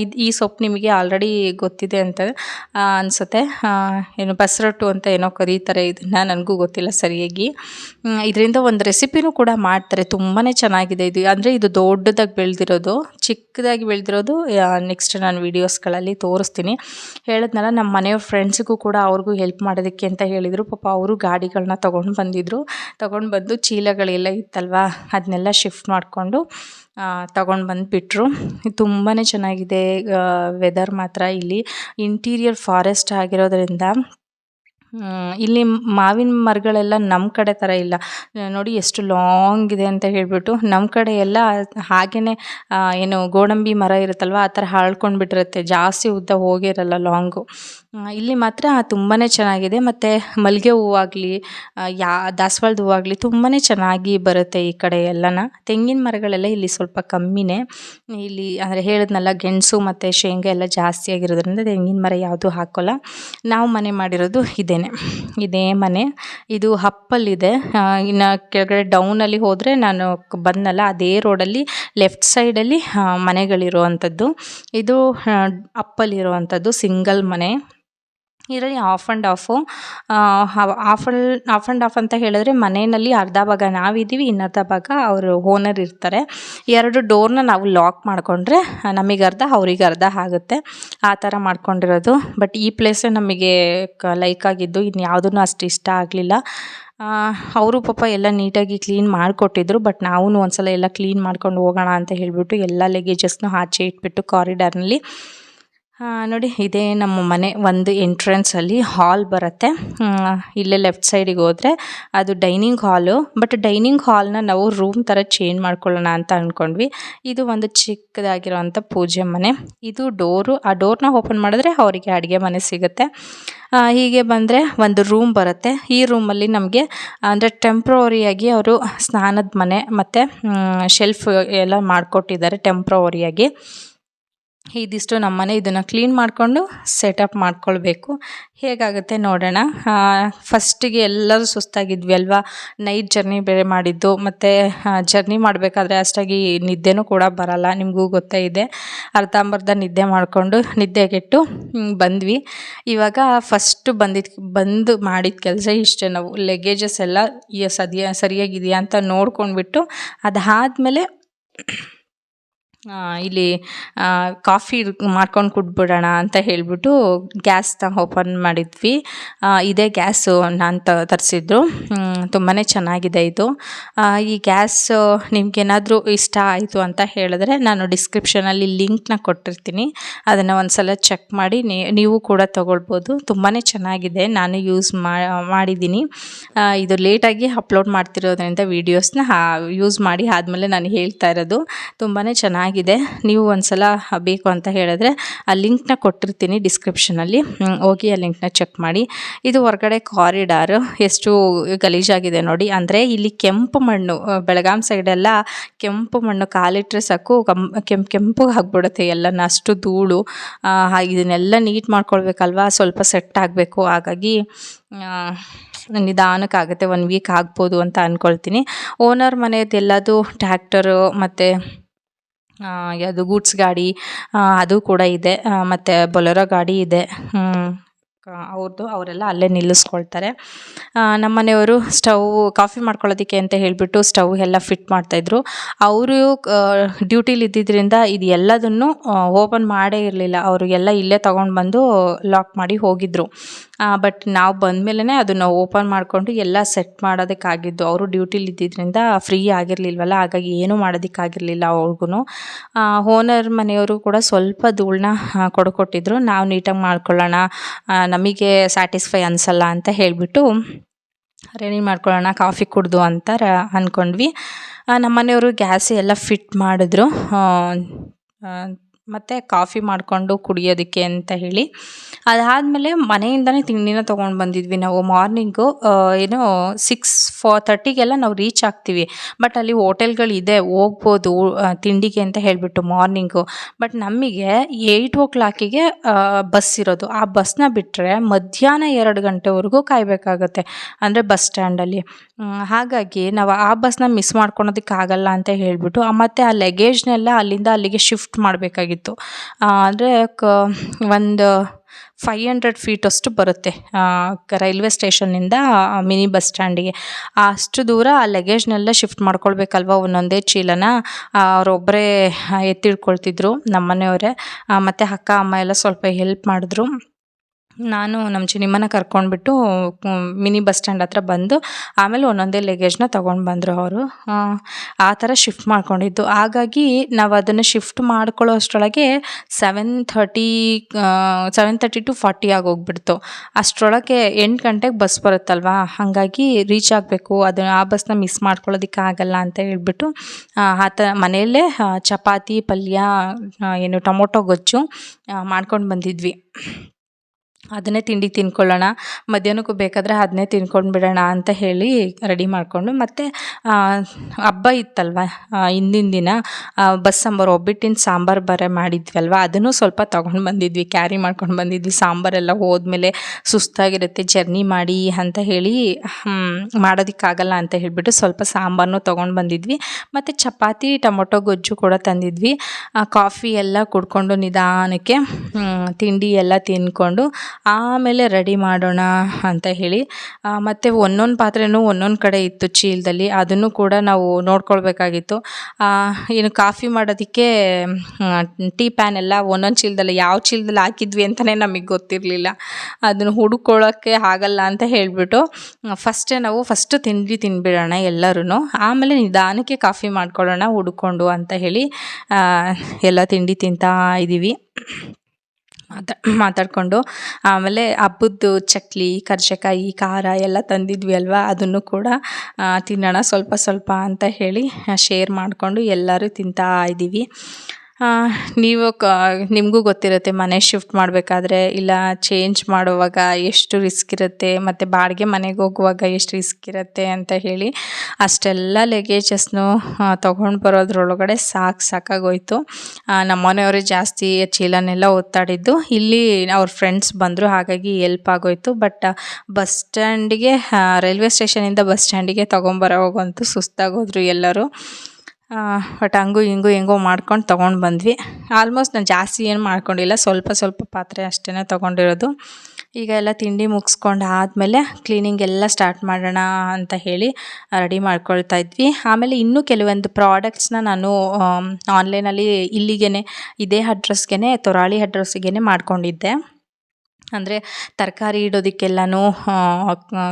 [SPEAKER 1] ಇದು, ಈ ಸೊಪ್ಪು ನಿಮಗೆ ಆಲ್ರೆಡಿ ಗೊತ್ತಿದೆ ಅಂತ ಅನಿಸುತ್ತೆ. ಏನು ಬಸರೊಟ್ಟು ಅಂತ ಏನೋ ಕರೀತಾರೆ, ಇದನ್ನು ನನಗೂ ಗೊತ್ತಿಲ್ಲ ಸರಿಯಾಗಿ. ಇದರಿಂದ ಒಂದು ರೆಸಿಪಿನೂ ಕೂಡ ಮಾಡ್ತಾರೆ. ತುಂಬಾ ಚೆನ್ನಾಗಿದೆ ಇದು. ಅಂದರೆ ಇದು ದೊಡ್ಡದಾಗಿ ಬೆಳೆದಿರೋದು, ಚಿಕ್ಕದಾಗಿ ಬೆಳೆದಿರೋದು ನೆಕ್ಸ್ಟ್ ನಾನು ವೀಡಿಯೋಸ್ಗಳಲ್ಲಿ ತೋರಿಸ್ತೀನಿ. ಹೇಳಿದ್ನಲ್ಲ ನಮ್ಮ ಮನೆಯವ್ರ ಫ್ರೆಂಡ್ಸಿಗೂ ಕೂಡ ಅವ್ರಿಗೂ ಹೆಲ್ಪ್ ಮಾಡೋದಕ್ಕೆ ಅಂತ ಹೇಳಿದರು. ಪಾಪ ಅವರು ಗಾಡಿಗಳನ್ನ ತೊಗೊಂಡು ಬಂದಿದ್ದರು ತೊಗೊಂಡು ಬಂದು ಚೀಲಗಳೆಲ್ಲ ಇತ್ತಲ್ವಾ? ಅದನ್ನೆಲ್ಲ ಶಿಫ್ಟ್ ಮಾಡಿಕೊಂಡು ತಗೊಂಡು ಬಂದುಬಿಟ್ರು. ತುಂಬಾ ಚೆನ್ನಾಗಿದೆ ವೆದರ್ ಮಾತ್ರ ಇಲ್ಲಿ. ಇಂಟೀರಿಯರ್ ಫಾರೆಸ್ಟ್ ಆಗಿರೋದ್ರಿಂದ ಇಲ್ಲಿ ಮಾವಿನ ಮರಗಳೆಲ್ಲ ನಮ್ಮ ಕಡೆ ಥರ ಇಲ್ಲ. ನೋಡಿ ಎಷ್ಟು ಲಾಂಗ್ ಇದೆ ಅಂತ ಹೇಳಿಬಿಟ್ಟು ನಮ್ಮ ಕಡೆ ಎಲ್ಲ ಹಾಗೆಯೇ ಏನು ಗೋಡಂಬಿ ಮರ ಇರುತ್ತಲ್ವ, ಆ ಥರ ಹಾಳ್ಕೊಂಡು ಬಿಟ್ಟಿರುತ್ತೆ ಜಾಸ್ತಿ ಉದ್ದ ಹೋಗಿರಲ್ಲ ಲಾಂಗು ಇಲ್ಲಿ ಮಾತ್ರ ತುಂಬಾ ಚೆನ್ನಾಗಿದೆ. ಮತ್ತು ಮಲ್ಲಿಗೆ ಹೂವಾಗಲಿ ಯಾ, ದಾಸವಾಳದ ಹೂವಾಗಲಿ ತುಂಬಾ ಚೆನ್ನಾಗಿ ಬರುತ್ತೆ ಈ ಕಡೆ ಎಲ್ಲನ. ತೆಂಗಿನ ಮರಗಳೆಲ್ಲ ಇಲ್ಲಿ ಸ್ವಲ್ಪ ಕಮ್ಮಿನೇ. ಇಲ್ಲಿ ಅಂದರೆ ಹೇಳಿದ್ನಲ್ಲ ಗೆಣಸು ಮತ್ತು ಶೇಂಗಾ ಎಲ್ಲ ಜಾಸ್ತಿ ಆಗಿರೋದ್ರಿಂದ ತೆಂಗಿನ ಮರ ಯಾವುದೂ ಹಾಕೋಲ್ಲ. ನಾವು ಮನೆ ಮಾಡಿರೋದು ಇದೇನೆ. ಇದೇ ಮನೆ. ಇದು ಹಪ್ಪಲ್ಲಿದೆ ಇನ್ನು ಕೆಳಗಡೆ ಡೌನಲ್ಲಿ ಹೋದರೆ ನಾನು ಬಂದಲ್ಲ ಬಂದನಲ್ಲ, ಅದೇ ರೋಡಲ್ಲಿ ಲೆಫ್ಟ್ ಸೈಡಲ್ಲಿ ಮನೆಗಳಿರುವಂಥದ್ದು ಇದು ಅಪ್ಪಲ್ಲಿರುವಂಥದ್ದು ಸಿಂಗಲ್ ಮನೆ. ಇದರಲ್ಲಿ off and off off off and off ಅಂತ ಹೇಳಿದ್ರೆ ಮನೆಯಲ್ಲಿ ಅರ್ಧ ಭಾಗ ನಾವಿದ್ದೀವಿ, ಇನ್ನರ್ಧ ಭಾಗ ಅವರು ಓನರ್ ಇರ್ತಾರೆ. ಎರಡು ಡೋರ್ನ ನಾವು ಲಾಕ್ ಮಾಡಿಕೊಂಡ್ರೆ ನಮಗೆ ಅರ್ಧ, ಅವ್ರಿಗೆ ಅರ್ಧ ಆಗುತ್ತೆ. ಆ ಥರ ಮಾಡ್ಕೊಂಡಿರೋದು. ಬಟ್ ಈ ಪ್ಲೇಸೇ ನಮಗೆ ಲೈಕ್ ಆಗಿದ್ದು ಇನ್ನು ಯಾವುದೂ ಅಷ್ಟು ಇಷ್ಟ ಆಗಲಿಲ್ಲ. ಅವರು ಪಾಪ ಎಲ್ಲ ನೀಟಾಗಿ ಕ್ಲೀನ್ ಮಾಡಿಕೊಟ್ಟಿದ್ರು ಬಟ್ ನಾವು ಒಂದ್ಸಲ ಎಲ್ಲ ಕ್ಲೀನ್ ಮಾಡ್ಕೊಂಡು ಹೋಗೋಣ ಅಂತ ಹೇಳಿಬಿಟ್ಟು ಎಲ್ಲ ಲಗೇಜಸ್ನೂ ಆಚೆ ಇಟ್ಬಿಟ್ಟು ಕಾರಿಡಾರ್ನಲ್ಲಿ ನೋಡಿ, ಇದೇ ನಮ್ಮ ಮನೆ ಒಂದು ಎಂಟ್ರೆನ್ಸಲ್ಲಿ ಹಾಲ್ ಬರುತ್ತೆ. ಇಲ್ಲೇ ಲೆಫ್ಟ್ ಸೈಡಿಗೆ ಹೋದರೆ ಅದು ಡೈನಿಂಗ್ ಹಾಲು ಬಟ್ ಡೈನಿಂಗ್ ಹಾಲ್ನ ನಾವು ರೂಮ್ ಥರ ಚೇಂಜ್ ಮಾಡ್ಕೊಳ್ಳೋಣ ಅಂತ ಅಂದ್ಕೊಂಡ್ವಿ ಇದು ಒಂದು ಚಿಕ್ಕದಾಗಿರೋವಂಥ ಪೂಜೆ ಮನೆ. ಇದು ಡೋರು ಆ ಡೋರ್ನ ಓಪನ್ ಮಾಡಿದ್ರೆ ಅವರಿಗೆ ಅಡುಗೆ ಮನೆ ಸಿಗುತ್ತೆ. ಹೀಗೆ ಬಂದರೆ ಒಂದು ರೂಮ್ ಬರುತ್ತೆ. ಈ ರೂಮಲ್ಲಿ ನಮಗೆ, ಅಂದರೆ ಟೆಂಪ್ರವರಿಯಾಗಿ ಅವರು ಸ್ನಾನದ ಮನೆ ಮತ್ತು ಶೆಲ್ಫ್ ಎಲ್ಲ ಮಾಡಿಕೊಟ್ಟಿದ್ದಾರೆ ಟೆಂಪ್ರವರಿಯಾಗಿ ಇದಿಷ್ಟು ನಮ್ಮನೆ ಇದನ್ನು ಕ್ಲೀನ್ ಮಾಡಿಕೊಂಡು ಸೆಟಪ್ ಮಾಡ್ಕೊಳ್ಬೇಕು. ಹೇಗಾಗುತ್ತೆ ನೋಡೋಣ. ಫಸ್ಟಿಗೆ ಎಲ್ಲರೂ ಸುಸ್ತಾಗಿದ್ವಿ ಅಲ್ವಾ ನೈಟ್ ಜರ್ನಿ ಬೇರೆ ಮಾಡಿದ್ದು. ಮತ್ತು ಜರ್ನಿ ಮಾಡಬೇಕಾದ್ರೆ ಅಷ್ಟಾಗಿ ನಿದ್ದೆನೂ ಕೂಡ ಬರಲ್ಲ. ನಿಮಗೂ ಗೊತ್ತೇ ಇದೆ. ಅರ್ಧಂಬರ್ಧ ನಿದ್ದೆ ಮಾಡಿಕೊಂಡು ನಿದ್ದೆಗೆಟ್ಟು ಬಂದ್ವಿ. ಇವಾಗ ಫಸ್ಟು ಬಂದಿದ್ದು ಬಂದು ಮಾಡಿದ ಕೆಲಸ ಇಷ್ಟೇ ನಾವು. ಲಗೇಜಸ್ ಎಲ್ಲ ಸದ್ಯ ಸರಿಯಾಗಿದೆಯಾ ಅಂತ ನೋಡ್ಕೊಂಡ್ಬಿಟ್ಟು ಅದಾದಮೇಲೆ ಇಲ್ಲಿ ಕಾಫಿ ಮಾಡ್ಕೊಂಡು ಕುಡ್ಬಿಡೋಣ ಅಂತ ಹೇಳಿಬಿಟ್ಟು ಗ್ಯಾಸ್ನ ಓಪನ್ ಮಾಡಿದ್ವಿ. ಇದೇ ಗ್ಯಾಸು ನಾನು ತ, ತರಿಸಿದ್ದು. ತುಂಬಾ ಚೆನ್ನಾಗಿದೆ ಇದು. ಈ ಗ್ಯಾಸ್ ನಿಮಗೇನಾದರೂ ಇಷ್ಟ ಆಯಿತು ಅಂತ ಹೇಳಿದ್ರೆ ನಾನು ಡಿಸ್ಕ್ರಿಪ್ಷನಲ್ಲಿ ಲಿಂಕ್ನ ಕೊಟ್ಟಿರ್ತೀನಿ. ಅದನ್ನು ಒಂದು ಸಲ ಚೆಕ್ ಮಾಡಿ ನೀವು ಕೂಡ ತೊಗೊಳ್ಬೋದು. ತುಂಬಾ ಚೆನ್ನಾಗಿದೆ. ನಾನು ಯೂಸ್ ಮಾಡಿದ್ದೀನಿ. ಇದು ಲೇಟಾಗಿ ಅಪ್ಲೋಡ್ ಮಾಡ್ತಿರೋದ್ರಿಂದ ವೀಡಿಯೋಸ್ನ ಯೂಸ್ ಮಾಡಿ ಆದಮೇಲೆ ನಾನು ಹೇಳ್ತಾ ಇರೋದು. ತುಂಬಾ ಚೆನ್ನಾಗಿದೆ. ನೀವು ಒಂದ್ಸಲ ಬೇಕು ಅಂತ ಹೇಳಿದ್ರೆ ಆ ಲಿಂಕ್ನ ಕೊಟ್ಟಿರ್ತೀನಿ ಡಿಸ್ಕ್ರಿಪ್ಷನಲ್ಲಿ ಹೋಗಿ ಆ ಲಿಂಕ್ನ ಚೆಕ್ ಮಾಡಿ. ಇದು ಹೊರಗಡೆ ಕಾರಿಡಾರ್ ಎಷ್ಟು ಗಲೀಜಾಗಿದೆ ನೋಡಿ. ಅಂದರೆ ಇಲ್ಲಿ ಕೆಂಪು ಮಣ್ಣು ಬೆಳಗಾಂ ಸೈಡೆಲ್ಲ ಕೆಂಪು ಮಣ್ಣು ಕಾಲಿಟ್ಟರೆ ಸಾಕು ಕಂ ಕೆಂಪು ಕೆಂಪು ಆಗ್ಬಿಡುತ್ತೆ ಎಲ್ಲನ, ಅಷ್ಟು ಧೂಳು. ಇದನ್ನೆಲ್ಲ ನೀಟ್ ಮಾಡ್ಕೊಳ್ಬೇಕಲ್ವಾ? ಸ್ವಲ್ಪ ಸೆಟ್ ಆಗಬೇಕು. ಹಾಗಾಗಿ ನಿಧಾನಕ್ಕಾಗುತ್ತೆ ಒನ್ ವೀಕ್ ಆಗ್ಬೋದು ಅಂತ ಅಂದ್ಕೊಳ್ತೀನಿ ಓನರ್ ಮನೆಯದೆಲ್ಲದು ಟ್ಯಾಕ್ಟರು ಮತ್ತು ಯಾವುದು ಗೂಡ್ಸ್ ಗಾಡಿ ಅದು ಕೂಡ ಇದೆ. ಮತ್ತು ಬೊಲೆರೋ ಗಾಡಿ ಇದೆ. ಅವ್ರದ್ದು ಅವರೆಲ್ಲ ಅಲ್ಲೇ ನಿಲ್ಲಿಸ್ಕೊಳ್ತಾರೆ. ನಮ್ಮ ಮನೆಯವರು ಸ್ಟವ್ ಕಾಫಿ ಮಾಡ್ಕೊಳ್ಳೋದಕ್ಕೆ ಅಂತ ಹೇಳಿಬಿಟ್ಟು ಸ್ಟವ್ ಎಲ್ಲ ಫಿಟ್ ಮಾಡ್ತಾಯಿದ್ರು ಅವರು ಡ್ಯೂಟಿಲಿ ಇದ್ದಿದ್ದರಿಂದ ಇದು ಎಲ್ಲದನ್ನು ಓಪನ್ ಮಾಡೇ ಇರಲಿಲ್ಲ. ಅವರು ಎಲ್ಲ ಇಲ್ಲೇ ತೊಗೊಂಡು ಬಂದು ಲಾಕ್ ಮಾಡಿ ಹೋಗಿದ್ರು. ಬಟ್ ನಾವು ಬಂದಮೇಲೆ ಅದನ್ನು ಓಪನ್ ಮಾಡಿಕೊಂಡು ಎಲ್ಲ ಸೆಟ್ ಮಾಡೋದಕ್ಕಾಗಿದ್ದು. ಅವರು ಡ್ಯೂಟಿಲಿ ಇದ್ದಿದ್ದರಿಂದ ಫ್ರೀ ಆಗಿರಲಿಲ್ವಲ್ಲ, ಹಾಗಾಗಿ ಏನೂ ಮಾಡೋದಕ್ಕಾಗಿರಲಿಲ್ಲ ಅವ್ರಿಗೂ ಓನರ್ ಮನೆಯವರು ಕೂಡ ಸ್ವಲ್ಪ ಧೂಳನ್ನ ಕೊಡ್ಕೊಟ್ಟಿದ್ರು. ನಾವು ನೀಟಾಗಿ ಮಾಡ್ಕೊಳ್ಳೋಣ ನಮಗೆ ಸ್ಯಾಟಿಸ್ಫೈ ಅನಿಸಲ್ಲ ಅಂತ ಹೇಳಿಬಿಟ್ಟು, ರೆಡಿ ಮಾಡ್ಕೊಳ್ಳೋಣ, ಕಾಫಿ ಕುಡ್ದು ಅಂತ ಅಂದ್ಕೊಂಡ್ವಿ ನಮ್ಮ ಮನೆಯವರು ಗ್ಯಾಸ್ ಎಲ್ಲ ಫಿಟ್ ಮಾಡಿದ್ರು. ಮತ್ತು ಕಾಫಿ ಮಾಡಿಕೊಂಡು ಕುಡಿಯೋದಕ್ಕೆ ಅಂತ ಹೇಳಿ. ಅದಾದಮೇಲೆ ಮನೆಯಿಂದನೇ ತಿಂಡಿನ ತೊಗೊಂಡು ಬಂದಿದ್ವಿ ನಾವು ಮಾರ್ನಿಂಗು ಏನು ಸಿಕ್ಸ್ ಫೋ ತರ್ಟಿಗೆಲ್ಲ ನಾವು ರೀಚ್ ಆಗ್ತೀವಿ. ಬಟ್ ಅಲ್ಲಿ ಹೋಟೆಲ್ಗಳಿದೆ ಹೋಗ್ಬೋದು ತಿಂಡಿಗೆ ಅಂತ ಹೇಳಿಬಿಟ್ಟು ಮಾರ್ನಿಂಗು. ಬಟ್ ನಮಗೆ ಏಯ್ಟ್ ಓ ಕ್ಲಾಕಿಗೆ ಬಸ್ ಇರೋದು. ಆ ಬಸ್ನ ಬಿಟ್ಟರೆ ಮಧ್ಯಾಹ್ನ ಎರಡು ಗಂಟೆವರೆಗೂ ಕಾಯಬೇಕಾಗತ್ತೆ, ಅಂದರೆ ಬಸ್ ಸ್ಟ್ಯಾಂಡಲ್ಲಿ ಹಾಗಾಗಿ ನಾವು ಆ ಬಸ್ನ ಮಿಸ್ ಮಾಡ್ಕೊಳೋದಕ್ಕಾಗಲ್ಲ ಅಂತ ಹೇಳಿಬಿಟ್ಟು ಮತ್ತು ಆ ಲಗೇಜ್ನೆಲ್ಲ ಅಲ್ಲಿಂದ ಅಲ್ಲಿಗೆ ಶಿಫ್ಟ್ ಮಾಡಬೇಕಾಗಿತ್ತು. ಅಂದರೆ ಕ, ಒಂದು ಫೈ ಹಂಡ್ರೆಡ್ ಫೀಟ್ ಅಷ್ಟು ಬರುತ್ತೆ ರೈಲ್ವೆ ಸ್ಟೇಷನ್ನಿಂದ ಮಿನಿ ಬಸ್ ಸ್ಟ್ಯಾಂಡಿಗೆ. ಅಷ್ಟು ದೂರ ಆ ಲಗೇಜ್ನೆಲ್ಲ ಶಿಫ್ಟ್ ಮಾಡ್ಕೊಳ್ಬೇಕಲ್ವ ಒಂದೊಂದೇ ಚೀಲನ? ಅವರೊಬ್ಬರೇ ಎತ್ತಿಡ್ಕೊಳ್ತಿದ್ರು ನಮ್ಮ ಮನೆಯವರೇ ಮತ್ತು ಅಕ್ಕ, ಅಮ್ಮ ಎಲ್ಲ ಸ್ವಲ್ಪ ಹೆಲ್ಪ್ ಮಾಡಿದ್ರು. ನಾನು ನಮ್ಮ ಚಿನಿಮ್ಮನ ಕರ್ಕೊಂಡ್ಬಿಟ್ಟು ಮಿನಿ ಬಸ್ ಸ್ಟ್ಯಾಂಡ್ ಹತ್ರ ಬಂದು, ಆಮೇಲೆ ಒಂದೊಂದೇ ಲಗೇಜ್ನ ತೊಗೊಂಡು ಬಂದರು ಅವರು. ಆ ಥರ ಶಿಫ್ಟ್ ಮಾಡ್ಕೊಂಡಿದ್ದು. ಹಾಗಾಗಿ ನಾವು ಅದನ್ನು ಶಿಫ್ಟ್ ಮಾಡ್ಕೊಳ್ಳೋ ಅಷ್ಟರೊಳಗೆ seven thirty seven thirty to forty ಆಗೋಗ್ಬಿಡ್ತು. ಅಷ್ಟರೊಳಗೆ ಎಂಟು ಗಂಟೆಗೆ ಬಸ್ ಬರುತ್ತಲ್ವಾ? ಹಾಗಾಗಿ ರೀಚ್ ಆಗಬೇಕು. ಅದನ್ನು, ಆ ಬಸ್ನ ಮಿಸ್ ಮಾಡ್ಕೊಳ್ಳೋದಕ್ಕೆ ಆಗಲ್ಲ ಅಂತ ಹೇಳ್ಬಿಟ್ಟು, ಆ ಥರ ಮನೆಯಲ್ಲೇ ಚಪಾತಿ, ಪಲ್ಯ ಏನು ಟೊಮೊಟೊ ಗೊಜ್ಜು ಮಾಡ್ಕೊಂಡು ಬಂದಿದ್ವಿ. ಅದನ್ನೇ ತಿಂಡಿ ತಿನ್ಕೊಳ್ಳೋಣ, ಮಧ್ಯಾಹ್ನಕ್ಕೂ ಬೇಕಾದರೆ ಅದನ್ನೇ ತಿನ್ಕೊಂಡು ಬಿಡೋಣ ಅಂತ ಹೇಳಿ ರೆಡಿ ಮಾಡಿಕೊಂಡು, ಮತ್ತು ಹಬ್ಬ ಇತ್ತಲ್ವ ಹಿಂದಿನ ದಿನ ಬಸ್ ಸಾಂಬಾರು, ಒಬ್ಬಿಟ್ಟಿನ ಸಾಂಬಾರು ಬರೆ ಮಾಡಿದ್ವಲ್ವ ಅದನ್ನು ಸ್ವಲ್ಪ ತೊಗೊಂಡು ಬಂದಿದ್ವಿ, ಕ್ಯಾರಿ ಮಾಡ್ಕೊಂಡು ಬಂದಿದ್ವಿ, ಸಾಂಬಾರೆಲ್ಲ ಹೋದ್ಮೇಲೆ ಸುಸ್ತಾಗಿರುತ್ತೆ, ಜರ್ನಿ ಮಾಡಿ ಅಂತ ಹೇಳಿ ಮಾಡೋದಕ್ಕಾಗಲ್ಲ ಅಂತ ಹೇಳಿಬಿಟ್ಟು ಸ್ವಲ್ಪ ಸಾಂಬಾರನ್ನು ತೊಗೊಂಡು ಬಂದಿದ್ವಿ, ಮತ್ತು ಚಪಾತಿ, ಟೊಮೊಟೊ, ಗೊಜ್ಜು ಕೂಡ ತಂದಿದ್ವಿ ಕಾಫಿ ಎಲ್ಲ ಕುಡ್ಕೊಂಡು ನಿಧಾನಕ್ಕೆ ತಿಂಡಿ ಎಲ್ಲ ತಿಂದ್ಕೊಂಡು ಆಮೇಲೆ ರೆಡಿ ಮಾಡೋಣ ಅಂತ ಹೇಳಿ ಮತ್ತು ಒಂದೊಂದು ಪಾತ್ರೆನೂ ಒಂದೊಂದು ಕಡೆ ಇತ್ತು ಚೀಲದಲ್ಲಿ, ಅದನ್ನು ಕೂಡ ನಾವು ನೋಡ್ಕೊಳ್ಬೇಕಾಗಿತ್ತು. ಏನು ಕಾಫಿ ಮಾಡೋದಕ್ಕೆ ಟೀ ಪ್ಯಾನ್ ಎಲ್ಲ ಒಂದೊಂದು ಚೀಲದಲ್ಲಿ, ಯಾವ ಚೀಲದಲ್ಲಿ ಹಾಕಿದ್ವಿ ಅಂತಲೇ ನಮಗೆ ಗೊತ್ತಿರಲಿಲ್ಲ. ಅದನ್ನು ಹುಡುಕೊಳ್ಳೋಕ್ಕೆ ಆಗಲ್ಲ ಅಂತ ಹೇಳಿಬಿಟ್ಟು ಫಸ್ಟೇ ನಾವು ಫಸ್ಟು ತಿಂಡಿ ತಿನ್ಬಿಡೋಣ ಎಲ್ಲರೂ ಆಮೇಲೆ ನಿಧಾನಕ್ಕೆ ಕಾಫಿ ಮಾಡ್ಕೊಳ್ಳೋಣ, ಹುಡುಕೊಂಡು ಅಂತ ಹೇಳಿ ಎಲ್ಲ ತಿಂಡಿ ತಿಂತಾ ಇದ್ದೀವಿ ಮಾತಾ, ಮಾತಾಡಿಕೊಂಡು, ಆಮೇಲೆ ಹಬ್ಬದ್ದು ಚಕ್ಲಿ, ಕರ್ಜೆಕಾಯಿ, ಖಾರ ಎಲ್ಲ ತಂದಿದ್ವಿ ಅಲ್ವಾ? ಅದನ್ನು ಕೂಡ ತಿನ್ನೋಣ ಸ್ವಲ್ಪ ಸ್ವಲ್ಪ ಅಂತ ಹೇಳಿ ಶೇರ್ ಮಾಡಿಕೊಂಡು ಎಲ್ಲರೂ ತಿಂತಾ ಇದ್ದೀವಿ ನೀವು ಕ, ನಿಮಗೂ ಗೊತ್ತಿರುತ್ತೆ ಮನೆ ಶಿಫ್ಟ್ ಮಾಡಬೇಕಾದ್ರೆ ಇಲ್ಲ ಚೇಂಜ್ ಮಾಡುವಾಗ ಎಷ್ಟು ರಿಸ್ಕ್ ಇರುತ್ತೆ, ಮತ್ತು ಬಾಡಿಗೆ ಮನೆಗೆ ಹೋಗುವಾಗ ಎಷ್ಟು ರಿಸ್ಕ್ ಇರುತ್ತೆ ಅಂತ ಹೇಳಿ ಅಷ್ಟೆಲ್ಲ ಲಗೇಜಸ್ನು ತೊಗೊಂಡು ಬರೋದ್ರೊಳಗಡೆ ಸಾಕು ಸಾಕಾಗೋಯ್ತು. ನಮ್ಮ ಮನೆಯವರೇ ಜಾಸ್ತಿ ಚೀಲನೆಲ್ಲ ಒತ್ತಾಡಿದ್ದು. ಇಲ್ಲಿ ಅವ್ರ ಫ್ರೆಂಡ್ಸ್ ಬಂದರು, ಹಾಗಾಗಿ ಎಲ್ಪ್ ಆಗೋಯ್ತು. ಬಟ್ ಬಸ್ ಸ್ಟ್ಯಾಂಡಿಗೆ ರೈಲ್ವೆ ಸ್ಟೇಷನಿಂದ ಬಸ್ ಸ್ಟ್ಯಾಂಡಿಗೆ ತೊಗೊಂಬರೋವಾಗಂತೂ ಸುಸ್ತಾಗೋದ್ರು ಎಲ್ಲರೂ. ಬಟ್ ಹಂಗೂ ಹಿಂಗೂ ಹೆಂಗೋ ಮಾಡ್ಕೊಂಡು ತೊಗೊಂಡು ಬಂದ್ವಿ. ಆಲ್ಮೋಸ್ಟ್ ನಾನು ಜಾಸ್ತಿ ಏನು ಮಾಡ್ಕೊಂಡಿಲ್ಲ, ಸ್ವಲ್ಪ ಸ್ವಲ್ಪ ಪಾತ್ರೆ ಅಷ್ಟೇ ತೊಗೊಂಡಿರೋದು.
[SPEAKER 2] ಈಗ ಎಲ್ಲ ತಿಂಡಿ ಮುಗಿಸ್ಕೊಂಡು ಆದಮೇಲೆ ಕ್ಲೀನಿಂಗ್ ಎಲ್ಲ ಸ್ಟಾರ್ಟ್ ಮಾಡೋಣ ಅಂತ ಹೇಳಿ ರೆಡಿ ಮಾಡ್ಕೊಳ್ತಾ ಇದ್ವಿ. ಆಮೇಲೆ ಇನ್ನೂ ಕೆಲವೊಂದು ಪ್ರಾಡಕ್ಟ್ಸ್ನ ನಾನು ಆನ್ಲೈನಲ್ಲಿ ಇಲ್ಲಿಗೆ ಇದೇ ಅಡ್ರೆಸ್ಗೆ ತೊರಾಳಿ ಅಡ್ರೆಸ್ಸಿಗೆ ಮಾಡ್ಕೊಂಡಿದ್ದೆ. ಅಂದರೆ ತರಕಾರಿ ಇಡೋದಕ್ಕೆಲ್ಲನೂ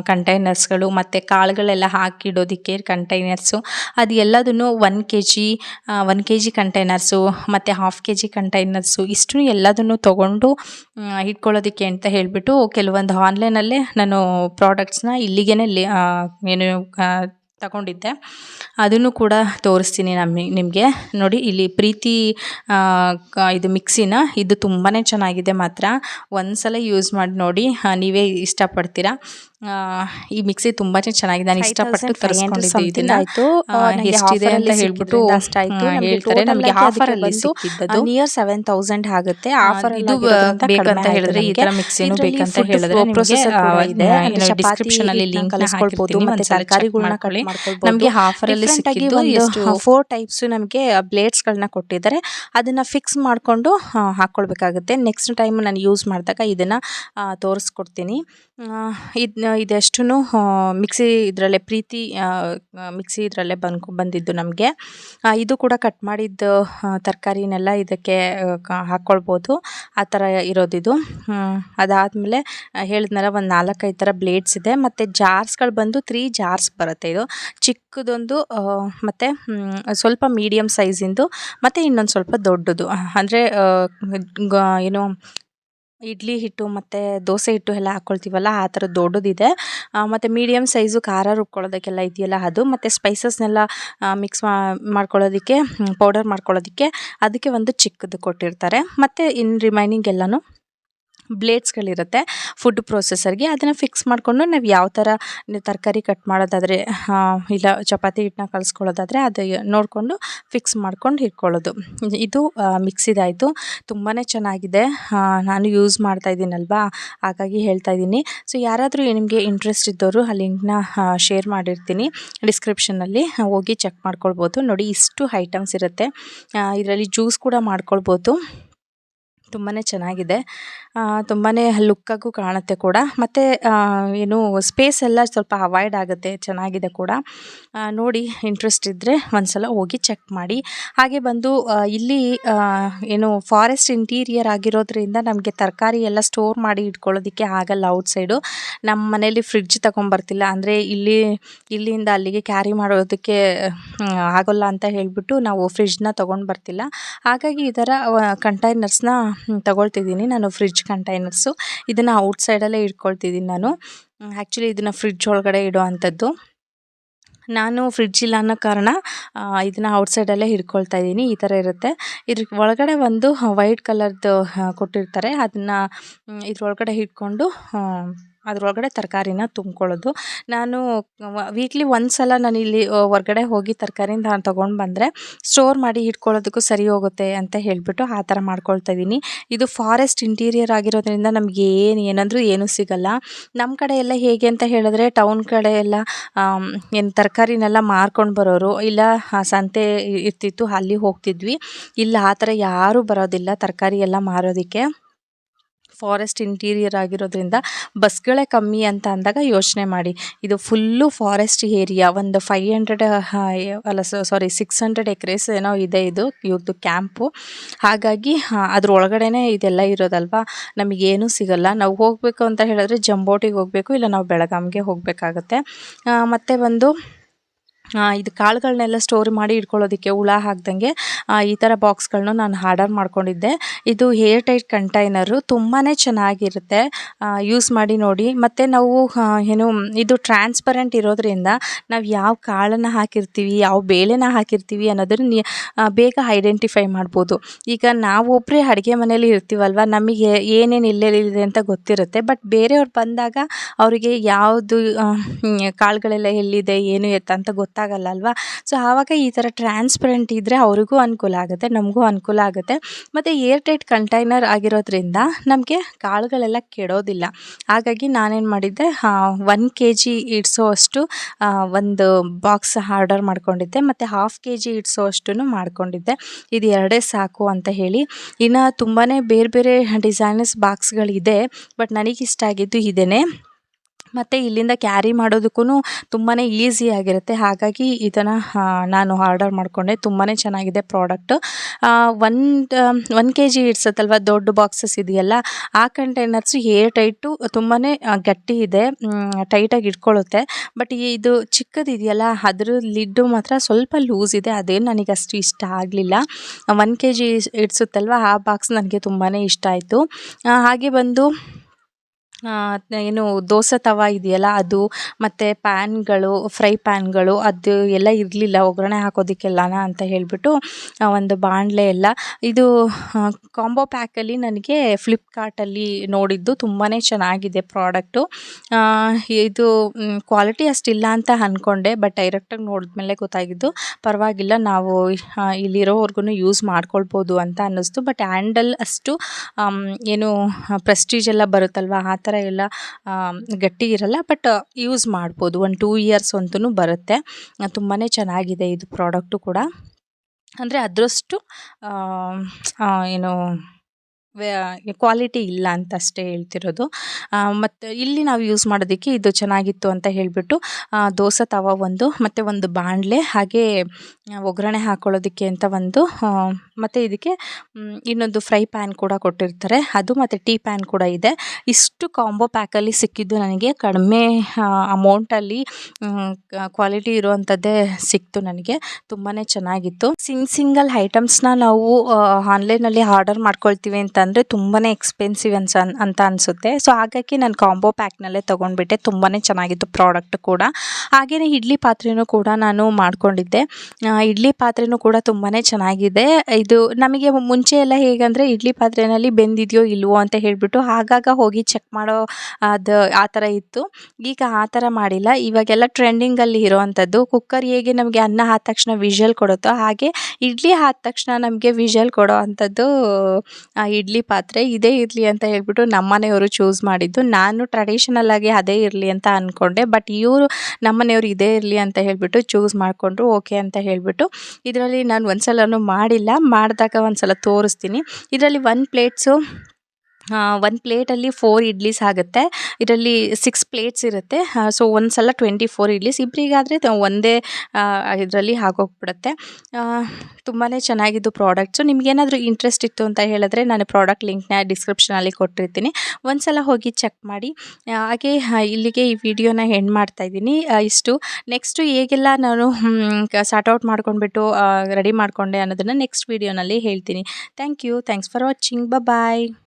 [SPEAKER 2] ಕಂಟೈನರ್ಸ್ಗಳು ಮತ್ತು ಕಾಳುಗಳೆಲ್ಲ ಹಾಕಿಡೋದಕ್ಕೆ ಕಂಟೈನರ್ಸು ಅದು ಎಲ್ಲದನ್ನು one K G one K G containers ಮತ್ತು ಹಾಫ್ ಕೆ ಜಿ ಕಂಟೈನರ್ಸು ಇಷ್ಟು ಎಲ್ಲದನ್ನು ತೊಗೊಂಡು ಇಟ್ಕೊಳ್ಳೋದಕ್ಕೆ ಅಂತ ಹೇಳಿಬಿಟ್ಟು ಕೆಲವೊಂದು ಆನ್ಲೈನಲ್ಲೇ ನಾನು ಪ್ರಾಡಕ್ಟ್ಸ್ನ ಇಲ್ಲಿಗೇ ಏನು ತಗೊಂಡಿದ್ದೆ. ಅದನ್ನು ಕೂಡ ತೋರಿಸ್ತೀನಿ ನಮಗೆ ನಿಮಗೆ. ನೋಡಿ, ಇಲ್ಲಿ ಪ್ರೀತಿ ಇದು ಮಿಕ್ಸಿನ ಇದು ತುಂಬಾ ಚೆನ್ನಾಗಿದೆ ಮಾತ್ರ. ಒಂದು ಸಲ ಯೂಸ್ ಮಾಡಿ ನೋಡಿ ನೀವೇ ಇಷ್ಟಪಡ್ತೀರಾ? ಈ ಮಿಕ್ಸಿ ತುಂಬಾ ಚೆನ್ನಾಗಿದೆ. ನಾನು ಇಷ್ಟಪಟ್ಟು ತರಿಸ್ಕೊಂಡಿದ್ದೆ ಇದನ್ನ.
[SPEAKER 1] ಆಯ್ತು.
[SPEAKER 2] ಎಷ್ಟಿದೆ ಅಂತ ಹೇಳ್ಬಿಟ್ಟು ಹೇಳ್ತಾರೆ. ನಮಗೆ ಆಫರ್ ಅಲ್ಲಿ ಸಿಕ್ಕಿದ್ದು
[SPEAKER 1] ನಿಯರ್ ಸೆವೆನ್ ತೌಸಂಡ್ ಆಗುತ್ತೆ. ಆಫರ್
[SPEAKER 2] ಇದು ಬೇಕಂತ ಹೇಳಿದ್ರೆ ಈ ತರ ಮಿಕ್ಸಿನೂ ಬೇಕಂತ ಹೇಳಿದ್ರೆ ನಿಮಗೆ ಡಿಸ್ಕ್ರಿಪ್ಷನ್ ಅಲ್ಲಿ ಲಿಂಕ್
[SPEAKER 1] ಕಲಿಸ್ಕೊಳ್ಬಹುದು ಮತ್ತೆ ತರಕಾರಿಗಳನ್ನ ಕಟ್
[SPEAKER 2] ನಮ್ಗೆ ಆಫರ್ ಅಲ್ಲಿ ಸಿಕ್ಕಿದ್ದು ಎಷ್ಟು
[SPEAKER 1] ಫೋರ್ ಟೈಪ್ಸ್ ನಮಗೆ ಬ್ಲೇಡ್ಸ್ ಗಳನ್ನ ಕೊಟ್ಟಿದ್ದಾರೆ. ಅದನ್ನ ಫಿಕ್ಸ್ ಮಾಡ್ಕೊಂಡು ಹಾಕೊಳ್ಬೇಕಾಗುತ್ತೆ. ನೆಕ್ಸ್ಟ್ ಟೈಮ್ ನಾನು ಯೂಸ್ ಮಾಡಿದಾಗ ಇದನ್ನ ತೋರಿಸ್ಕೊಡ್ತೀನಿ. ಇದು ಇದೆಷ್ಟು ಮಿಕ್ಸಿ ಇದರಲ್ಲೇ, ಪ್ರೀತಿ ಮಿಕ್ಸಿ ಇದರಲ್ಲೇ ಬಂದ್ಕೊ, ಬಂದಿದ್ದು ನಮಗೆ. ಇದು ಕೂಡ ಕಟ್ ಮಾಡಿದ್ದು ತರಕಾರಿನೆಲ್ಲ ಇದಕ್ಕೆ ಹಾಕ್ಕೊಳ್ಬೋದು ಆ ಥರ ಇರೋದಿದು. ಅದಾದಮೇಲೆ ಹೇಳಿದ್ನಲ್ಲ, ಒಂದು ನಾಲ್ಕೈದು ಥರ ಬ್ಲೇಡ್ಸ್ ಇದೆ. ಮತ್ತು ಜಾರ್ಸ್ಗಳು ಬಂದು ತ್ರೀ ಜಾರ್ಸ್ ಬರುತ್ತೆ ಇದು. ಚಿಕ್ಕದೊಂದು ಮತ್ತು ಸ್ವಲ್ಪ ಮೀಡಿಯಮ್ ಸೈಜಿಂದು, ಮತ್ತು ಇನ್ನೊಂದು ಸ್ವಲ್ಪ ದೊಡ್ಡದು. ಅಂದರೆ ಏನು ಇಡ್ಲಿ ಹಿಟ್ಟು ಮತ್ತು ದೋಸೆ ಹಿಟ್ಟು ಎಲ್ಲ ಹಾಕ್ಕೊಳ್ತೀವಲ್ಲ ಆ ಥರ ದೊಡ್ಡದಿದೆ. ಮತ್ತು ಮೀಡಿಯಮ್ ಸೈಜು ಖಾರ ರುಬ್ಕೊಳ್ಳೋದಕ್ಕೆಲ್ಲ ಇದೆಯಲ್ಲ ಅದು. ಮತ್ತು ಸ್ಪೈಸಸ್ನೆಲ್ಲ ಮಿಕ್ಸ್ ಮಾಡ್ಕೊಳ್ಳೋದಕ್ಕೆ ಪೌಡರ್ ಮಾಡ್ಕೊಳ್ಳೋದಕ್ಕೆ ಅದಕ್ಕೆ ಒಂದು ಚಿಕ್ಕದು ಕೊಟ್ಟಿರ್ತಾರೆ. ಮತ್ತು ಇನ್ನು ರಿಮೈನಿಂಗ್ ಎಲ್ಲನೂ ಬ್ಲೇಡ್ಸ್ಗಳಿರುತ್ತೆ ಫುಡ್ ಪ್ರೊಸೆಸರ್ಗೆ ಅದನ್ನು ಫಿಕ್ಸ್ ಮಾಡಿಕೊಂಡು ನಾವು ಯಾವ ಥರ ತರಕಾರಿ ಕಟ್ ಮಾಡೋದಾದರೆ ಇಲ್ಲ ಚಪಾತಿ ಹಿಟ್ಟನ್ನ ಕಲಿಸ್ಕೊಳ್ಳೋದಾದರೆ ಅದು ನೋಡಿಕೊಂಡು ಫಿಕ್ಸ್ ಮಾಡ್ಕೊಂಡು ಇಟ್ಕೊಳ್ಳೋದು. ಇದು ಮಿಕ್ಸಿದಾಯಿತು. ತುಂಬಾ ಚೆನ್ನಾಗಿದೆ. ನಾನು ಯೂಸ್ ಮಾಡ್ತಾ ಇದ್ದೀನಲ್ವಾ? ಹಾಗಾಗಿ ಹೇಳ್ತಾ ಇದ್ದೀನಿ. ಸೊ ಯಾರಾದರೂ ನಿಮಗೆ ಇಂಟ್ರೆಸ್ಟ್ ಇದ್ದವರು ಆ ಲಿಂಕ್ನ ಶೇರ್ ಮಾಡಿರ್ತೀನಿ. ಡಿಸ್ಕ್ರಿಪ್ಷನಲ್ಲಿ ಹೋಗಿ ಚೆಕ್ ಮಾಡ್ಕೊಳ್ಬೋದು. ನೋಡಿ ಇಷ್ಟು ಐಟಮ್ಸ್ ಇರುತ್ತೆ. ಇದರಲ್ಲಿ ಜ್ಯೂಸ್ ಕೂಡ ಮಾಡ್ಕೊಳ್ಬೋದು. ತುಂಬಾ ಚೆನ್ನಾಗಿದೆ. ತುಂಬಾ ಲುಕ್ಕಾಗೂ ಕಾಣುತ್ತೆ ಕೂಡ. ಮತ್ತು ಏನು ಸ್ಪೇಸ್ ಎಲ್ಲ ಸ್ವಲ್ಪ ಅವಾಯ್ಡ್ ಆಗುತ್ತೆ, ಚೆನ್ನಾಗಿದೆ ಕೂಡ. ನೋಡಿ ಇಂಟ್ರೆಸ್ಟ್ ಇದ್ದರೆ ಒಂದು ಸಲ ಹೋಗಿ ಚೆಕ್ ಮಾಡಿ. ಹಾಗೆ ಬಂದು ಇಲ್ಲಿ ಏನು ಫಾರೆಸ್ಟ್ ಇಂಟೀರಿಯರ್ ಆಗಿರೋದ್ರಿಂದ ನಮಗೆ ತರಕಾರಿ ಎಲ್ಲ ಸ್ಟೋರ್ ಮಾಡಿ ಇಟ್ಕೊಳ್ಳೋದಕ್ಕೆ ಆಗಲ್ಲ ಔಟ್ಸೈಡು ನಮ್ಮ ಮನೇಲಿ ಫ್ರಿಡ್ಜ್ ತಗೊಂಬರ್ತಿಲ್ಲ. ಅಂದರೆ ಇಲ್ಲಿ, ಇಲ್ಲಿಂದ ಅಲ್ಲಿಗೆ ಕ್ಯಾರಿ ಮಾಡೋದಕ್ಕೆ ಆಗೋಲ್ಲ ಅಂತ ಹೇಳಿಬಿಟ್ಟು ನಾವು ಫ್ರಿಡ್ಜ್ನ ತೊಗೊಂಡು ಬರ್ತಿಲ್ಲ. ಹಾಗಾಗಿ ಈ ಥರ ಕಂಟೈನರ್ಸ್ನ ತಗೊಳ್ತಿದ್ದೀನಿ. ನಾನು ಫ್ರಿಜ್ ಕಂಟೈನರ್ಸು ಇದನ್ನು ಔಟ್ಸೈಡಲ್ಲೇ ಇಟ್ಕೊಳ್ತಿದ್ದೀನಿ ನಾನು. ಆ್ಯಕ್ಚುಲಿ ಇದನ್ನು ಫ್ರಿಡ್ಜ್ ಒಳಗಡೆ ಇಡೋ ಅಂಥದ್ದು ನಾನು ಫ್ರಿಡ್ಜ್ ಇಲ್ಲ ಅನ್ನೋ ಕಾರಣ ಇದನ್ನು ಔಟ್ಸೈಡಲ್ಲೇ ಹಿಡ್ಕೊಳ್ತಾ ಇದ್ದೀನಿ. ಈ ಥರ ಇರುತ್ತೆ. ಇದ್ರ ಒಳಗಡೆ ಒಂದು ವೈಟ್ ಕಲರ್ದು ಕೊಟ್ಟಿರ್ತಾರೆ. ಅದನ್ನು ಇದ್ರೊಳಗಡೆ ಇಟ್ಕೊಂಡು ಅದ್ರೊಳಗಡೆ ತರಕಾರಿನ ತುಂಬ್ಕೊಳ್ಳೋದು. ನಾನು ವೀಕ್ಲಿ ಒಂದು ಸಲ ನಾನು ಇಲ್ಲಿ ಹೊರಗಡೆ ಹೋಗಿ ತರಕಾರಿನ ನಾನು ತೊಗೊಂಡು ಬಂದರೆ ಸ್ಟೋರ್ ಮಾಡಿ ಇಟ್ಕೊಳ್ಳೋದಕ್ಕೂ ಸರಿ ಹೋಗುತ್ತೆ ಅಂತ ಹೇಳಿಬಿಟ್ಟು ಆ ಥರ ಮಾಡ್ಕೊಳ್ತಾ ಇದ್ದೀನಿ. ಇದು ಫಾರೆಸ್ಟ್ ಇಂಟೀರಿಯರ್ ಆಗಿರೋದ್ರಿಂದ ನಮಗೆ ಏನು, ಏನಂದ್ರೂ ಏನೂ ಸಿಗಲ್ಲ. ನಮ್ಮ ಕಡೆ ಎಲ್ಲ ಹೇಗೆ ಅಂತ ಹೇಳಿದ್ರೆ ಟೌನ್ ಕಡೆ ಎಲ್ಲ ಏನು ತರಕಾರಿನೆಲ್ಲ ಮಾರ್ಕೊಂಡು ಬರೋರು ಇಲ್ಲ ಸಂತೆ ಇರ್ತಿತ್ತು, ಅಲ್ಲಿ ಹೋಗ್ತಿದ್ವಿ. ಇಲ್ಲ, ಆ ಥರ ಯಾರೂ ಬರೋದಿಲ್ಲ ತರಕಾರಿ ಎಲ್ಲ ಮಾರೋದಕ್ಕೆ. ಫಾರೆಸ್ಟ್ ಇಂಟೀರಿಯರ್ ಆಗಿರೋದ್ರಿಂದ ಬಸ್ಗಳೇ ಕಮ್ಮಿ ಅಂತ ಅಂದಾಗ ಯೋಚನೆ ಮಾಡಿ. ಇದು ಫುಲ್ಲು ಫಾರೆಸ್ಟ್ ಏರಿಯಾ ಒಂದು ಫೈವ್ ಹಂಡ್ರೆಡ್ ಅಲ್ಲ ಸಾರಿ ಸಿಕ್ಸ್ ಹಂಡ್ರೆಡ್ ಎಕ್ರೇಸ್ ಏನೋ ಇದೆ ಇದು ಇವ್ರದ್ದು ಕ್ಯಾಂಪು ಹಾಗಾಗಿ ಅದ್ರ ಒಳಗಡೆನೇ ಇದೆಲ್ಲ ಇರೋದಲ್ವಾ? ನಮಗೇನೂ ಸಿಗಲ್ಲ. ನಾವು ಹೋಗಬೇಕು ಅಂತ ಹೇಳಿದ್ರೆ ಜಂಬೋಟಿಗೆ ಹೋಗಬೇಕು ಇಲ್ಲ ನಾವು ಬೆಳಗಾಂಗೆ ಹೋಗಬೇಕಾಗತ್ತೆ. ಮತ್ತು ಆ, ಇದು ಕಾಳುಗಳನ್ನೆಲ್ಲ ಸ್ಟೋರ್ ಮಾಡಿ ಇಟ್ಕೊಳ್ಳೋದಕ್ಕೆ ಹುಳ ಹಾಕ್ದಂಗೆ ಈ ಥರ ಬಾಕ್ಸ್ಗಳನ್ನ ನಾನು ಆರ್ಡರ್ ಮಾಡ್ಕೊಂಡಿದ್ದೆ. ಇದು ಏರ್ ಟೈಟ್ ಕಂಟೈನರು ತುಂಬಾ ಚೆನ್ನಾಗಿರುತ್ತೆ ಯೂಸ್ ಮಾಡಿ ನೋಡಿ. ಮತ್ತು ನಾವು ಏನು, ಇದು ಟ್ರಾನ್ಸ್ಪರೆಂಟ್ ಇರೋದ್ರಿಂದ ನಾವು ಯಾವ ಕಾಳನ್ನು ಹಾಕಿರ್ತೀವಿ, ಯಾವ ಬೇಳೆನ ಹಾಕಿರ್ತೀವಿ ಅನ್ನೋದನ್ನ ಬೇಗ ಐಡೆಂಟಿಫೈ ಮಾಡ್ಬೋದು. ಈಗ ನಾವೊಬ್ಬರೇ ಅಡುಗೆ ಮನೇಲಿ ಇರ್ತೀವಲ್ವ, ನಮಗೆ ಏನೇನು ಎಲ್ಲೆಲ್ಲಿದೆ ಅಂತ ಗೊತ್ತಿರುತ್ತೆ. ಬಟ್ ಬೇರೆಯವ್ರು ಬಂದಾಗ ಅವರಿಗೆ ಯಾವುದು ಕಾಳುಗಳೆಲ್ಲ ಎಲ್ಲಿದೆ, ಏನು ಎತ್ತ ಅಂತ ಗೊತ್ತಾಗಲ್ಲ ಅಲ್ವಾ? ಸೊ ಆವಾಗ ಈ ಥರ ಟ್ರಾನ್ಸ್ಪರೆಂಟ್ ಇದ್ದರೆ ಅವ್ರಿಗೂ ಅನುಕೂಲ ಆಗುತ್ತೆ, ನಮಗೂ ಅನುಕೂಲ ಆಗುತ್ತೆ. ಮತ್ತು ಏರ್ ಟೈಟ್ ಕಂಟೈನರ್ ಆಗಿರೋದ್ರಿಂದ ನಮಗೆ ಕಾಳುಗಳೆಲ್ಲ ಕೆಡೋದಿಲ್ಲ. ಹಾಗಾಗಿ ನಾನೇನು ಮಾಡಿದ್ದೆ ಒನ್ ಕೆ ಜಿ ಇಡಿಸೋ ಅಷ್ಟು ಒಂದು ಬಾಕ್ಸ್ ಆರ್ಡರ್ ಮಾಡ್ಕೊಂಡಿದ್ದೆ. ಮತ್ತು ಹಾಫ್ ಕೆ ಜಿ ಇಡಿಸೋ ಅಷ್ಟು ಮಾಡ್ಕೊಂಡಿದ್ದೆ. ಇದು ಎರಡೇ ಸಾಕು ಅಂತ ಹೇಳಿ. ಇನ್ನು ತುಂಬಾ ಬೇರೆ ಬೇರೆ ಡಿಸೈನರ್ಸ್ ಬಾಕ್ಸ್ಗಳಿದೆ ಬಟ್ ನನಗಿಷ್ಟ ಆಗಿದ್ದು ಇದೇ ಮತ್ತು ಇಲ್ಲಿಂದ ಕ್ಯಾರಿ ಮಾಡೋದಕ್ಕೂ ತುಂಬಾ ಈಸಿ ಆಗಿರುತ್ತೆ. ಹಾಗಾಗಿ ಇದನ್ನು ನಾನು ಆರ್ಡರ್ ಮಾಡಿಕೊಂಡೆ. ತುಂಬಾ ಚೆನ್ನಾಗಿದೆ ಪ್ರಾಡಕ್ಟು ಒಂದು ಒನ್ ಕೆ ಜಿ ಇಡ್ಸತ್ತಲ್ವ? ದೊಡ್ಡ ಬಾಕ್ಸಸ್ ಇದೆಯಲ್ಲ, ಆ ಕಂಟೈನರ್ಸು ಏರ್ ಟೈಟು ತುಂಬಾ ಗಟ್ಟಿ ಇದೆ. ಟೈಟಾಗಿ ಇಟ್ಕೊಳ್ಳುತ್ತೆ. ಬಟ್ ಇದು ಚಿಕ್ಕದಿದೆಯಲ್ಲ ಅದ್ರ ಲಿಡ್ಡು ಮಾತ್ರ ಸ್ವಲ್ಪ ಲೂಸ್ ಇದೆ. ಅದೇನು ನನಗೆ ಅಷ್ಟು ಇಷ್ಟ ಆಗಲಿಲ್ಲ. ಒನ್ ಕೆ ಜಿ ಇಡ್ಸುತ್ತಲ್ವ? ಆ ಬಾಕ್ಸ್ ನನಗೆ ತುಂಬಾ ಇಷ್ಟ ಆಯಿತು. ಹಾಗೆ ಬಂದು ಏನು ದೋಸೆ ತವ ಇದೆಯಲ್ಲ ಅದು, ಮತ್ತು ಪ್ಯಾನ್ಗಳು, ಫ್ರೈ ಪ್ಯಾನ್ಗಳು, ಅದು ಎಲ್ಲ ಇರಲಿಲ್ಲ, ಒಗ್ಗರಣೆ ಹಾಕೋದಕ್ಕೆಲ್ಲನ ಅಂತ ಹೇಳಿಬಿಟ್ಟು ಒಂದು ಬಾಣಲೆ ಎಲ್ಲ. ಇದು ಕಾಂಬೋ ಪ್ಯಾಕಲ್ಲಿ ನನಗೆ ಫ್ಲಿಪ್ಕಾರ್ಟಲ್ಲಿ ನೋಡಿದ್ದು ತುಂಬಾ ಚೆನ್ನಾಗಿದೆ ಪ್ರಾಡಕ್ಟು. ಇದು ಕ್ವಾಲಿಟಿ ಅಷ್ಟಿಲ್ಲ ಅಂತ ಅಂದ್ಕೊಂಡೆ ಬಟ್ ಡೈರೆಕ್ಟಾಗಿ ನೋಡಿದ್ಮೇಲೆ ಗೊತ್ತಾಗಿದ್ದು, ಪರವಾಗಿಲ್ಲ, ನಾವು ಇಲ್ಲಿರೋವರೆಗೂ ಯೂಸ್ ಮಾಡ್ಕೊಳ್ಬೋದು ಅಂತ ಅನ್ನಿಸ್ತು. ಬಟ್ ಹ್ಯಾಂಡಲ್ ಅಷ್ಟು ಏನು, ಪ್ರೆಸ್ಟೀಜ್ ಎಲ್ಲ ಬರುತ್ತಲ್ವ ಆ ಥರ ಎಲ್ಲ ಗಟ್ಟಿ ಇರಲ್ಲ ಬಟ್ ಯೂಸ್ ಮಾಡ್ಬೋದು. ಒಂದು ಟೂ ಇಯರ್ಸ್ ಅಂತೂ ಬರುತ್ತೆ. ತುಂಬಾ ಚೆನ್ನಾಗಿದೆ ಇದು ಪ್ರಾಡಕ್ಟು ಕೂಡ. ಅಂದರೆ ಅದರಷ್ಟು ಏನು ಕ್ವಾಲಿಟಿ ಇಲ್ಲ ಅಂತ ಅಷ್ಟೇ ಹೇಳ್ತಿರೋದು. ಮತ್ತು ಇಲ್ಲಿ ನಾವು ಯೂಸ್ ಮಾಡೋದಕ್ಕೆ ಇದು ಚೆನ್ನಾಗಿತ್ತು ಅಂತ ಹೇಳಿಬಿಟ್ಟು ದೋಸೆ ತವ ಒಂದು, ಮತ್ತು ಒಂದು ಬಾಣಲೆ, ಹಾಗೆ ಒಗ್ಗರಣೆ ಹಾಕ್ಕೊಳ್ಳೋದಕ್ಕೆ ಅಂತ ಒಂದು ಮತ್ತು ಇದಕ್ಕೆ ಇನ್ನೊಂದು ಫ್ರೈ ಪ್ಯಾನ್ ಕೂಡ ಕೊಟ್ಟಿರ್ತಾರೆ. ಅದು ಮತ್ತು ಟೀ ಪ್ಯಾನ್ ಕೂಡ ಇದೆ. ಇಷ್ಟು ಕಾಂಬೋ ಪ್ಯಾಕಲ್ಲಿ ಸಿಕ್ಕಿದ್ದು ನನಗೆ ಕಡಿಮೆ ಅಮೌಂಟಲ್ಲಿ ಕ್ವಾಲಿಟಿ ಇರುವಂಥದ್ದೇ ಸಿಕ್ತು ನನಗೆ. ತುಂಬಾ ಚೆನ್ನಾಗಿತ್ತು. ಸಿಂಗ್, ಸಿಂಗಲ್ ಐಟಮ್ಸ್ನ ನಾವು ಆನ್ಲೈನಲ್ಲಿ ಆರ್ಡರ್ ಮಾಡ್ಕೊಳ್ತೀವಿ ಅಂತಂದರೆ ತುಂಬಾ ಎಕ್ಸ್ಪೆನ್ಸಿವ್ ಅನ್ಸ ಅಂತ ಅನಿಸುತ್ತೆ. ಸೊ ಹಾಗಾಗಿ ನಾನು ಕಾಂಬೋ ಪ್ಯಾಕ್ನಲ್ಲೇ ತೊಗೊಂಡ್ಬಿಟ್ಟೆ. ತುಂಬಾ ಚೆನ್ನಾಗಿತ್ತು ಪ್ರಾಡಕ್ಟ್ ಕೂಡ. ಹಾಗೆಯೇ ಇಡ್ಲಿ ಪಾತ್ರೆನೂ ಕೂಡ ನಾನು ಮಾಡ್ಕೊಂಡಿದ್ದೆ. ಇಡ್ಲಿ ಪಾತ್ರೆನೂ ಕೂಡ ತುಂಬಾ ಚೆನ್ನಾಗಿದೆ. ಇದು ನಮಗೆ ಮುಂಚೆ ಎಲ್ಲ ಹೇಗಂದರೆ ಇಡ್ಲಿ ಪಾತ್ರೆಯಲ್ಲಿ ಬೆಂದಿದೆಯೋ ಇಲ್ವೋ ಅಂತ ಹೇಳಿಬಿಟ್ಟು ಆಗಾಗ ಹೋಗಿ ಚೆಕ್ ಮಾಡೋ, ಅದು ಆ ಥರ ಇತ್ತು. ಈಗ ಆ ಥರ ಮಾಡಿಲ್ಲ. ಇವಾಗೆಲ್ಲ ಟ್ರೆಂಡಿಂಗಲ್ಲಿ ಇರೋವಂಥದ್ದು. ಕುಕ್ಕರ್ ಹೇಗೆ ನಮಗೆ ಅನ್ನ ಆದ ತಕ್ಷಣ ವಿಷಲ್ ಕೊಡುತ್ತೋ ಹಾಗೆ ಇಡ್ಲಿ ಆದ ತಕ್ಷಣ ನಮಗೆ ವಿಷಲ್ ಕೊಡೋ ಅಂಥದ್ದು, ಆ ಇಡ್ಲಿ ಪಾತ್ರೆ ಇದೇ ಇರಲಿ ಅಂತ ಹೇಳ್ಬಿಟ್ಟು ನಮ್ಮನೆಯವರು ಚೂಸ್ ಮಾಡಿದ್ದು. ನಾನು ಟ್ರೆಡಿಷನಲ್ ಆಗಿ ಅದೇ ಇರಲಿ ಅಂತ ಅಂದ್ಕೊಂಡೆ ಬಟ್ ಇವರು ನಮ್ಮನೆಯವರು ಇದೇ ಇರಲಿ ಅಂತ ಹೇಳಿಬಿಟ್ಟು ಚೂಸ್ ಮಾಡಿಕೊಂಡ್ರು ಓಕೆ ಅಂತ ಹೇಳಿಬಿಟ್ಟು. ಇದರಲ್ಲಿ ನಾನು ಒಂದ್ಸಲನೂ ಮಾಡಿಲ್ಲ, ಮಾಡಿದಾಗ ಒಂದ್ಸಲ ತೋರಿಸ್ತೀನಿ. ಇದರಲ್ಲಿ ಒಂದು ಪ್ಲೇಟ್ಸು ಒಂದು ಪ್ಲೇಟಲ್ಲಿ ಫೋರ್ ಇಡ್ಲೀಸ್ ಆಗುತ್ತೆ. ಇದರಲ್ಲಿ ಸಿಕ್ಸ್ ಪ್ಲೇಟ್ಸ್ ಇರುತ್ತೆ. ಸೊ ಒಂದು ಸಲ ಟ್ವೆಂಟಿ ಫೋರ್ ಇಡ್ಲೀಸ್ ಇಬ್ಬರಿಗಾದರೆ ಒಂದೇ ಇದರಲ್ಲಿ ಆಗೋಗ್ಬಿಡುತ್ತೆ. ತುಂಬಾ ಚೆನ್ನಾಗಿದ್ದು ಪ್ರಾಡಕ್ಟ್ಸು ನಿಮಗೇನಾದರೂ ಇಂಟ್ರೆಸ್ಟ್ ಇತ್ತು ಅಂತ ಹೇಳಿದ್ರೆ ನಾನು ಪ್ರಾಡಕ್ಟ್ ಲಿಂಕ್ನ ಡಿಸ್ಕ್ರಿಪ್ಷನಲ್ಲಿ ಕೊಟ್ಟಿರ್ತೀನಿ. ಒಂದು ಸಲ ಹೋಗಿ ಚೆಕ್ ಮಾಡಿ. ಹಾಗೆ ಇಲ್ಲಿಗೆ ಈ ವಿಡಿಯೋನ ಎಂಡ್ ಮಾಡ್ತಾ ಇದ್ದೀನಿ. ಆ, ಇಷ್ಟು. ನೆಕ್ಸ್ಟು ಹೇಗೆಲ್ಲ ನಾನು ಸಾರ್ಟ್ಔಟ್ ಮಾಡ್ಕೊಂಡ್ಬಿಟ್ಟು ರೆಡಿ ಮಾಡಿಕೊಂಡೆ ಅನ್ನೋದನ್ನು ನೆಕ್ಸ್ಟ್ ವೀಡಿಯೋನಲ್ಲಿ ಹೇಳ್ತೀನಿ. Thank you thanks for watching bye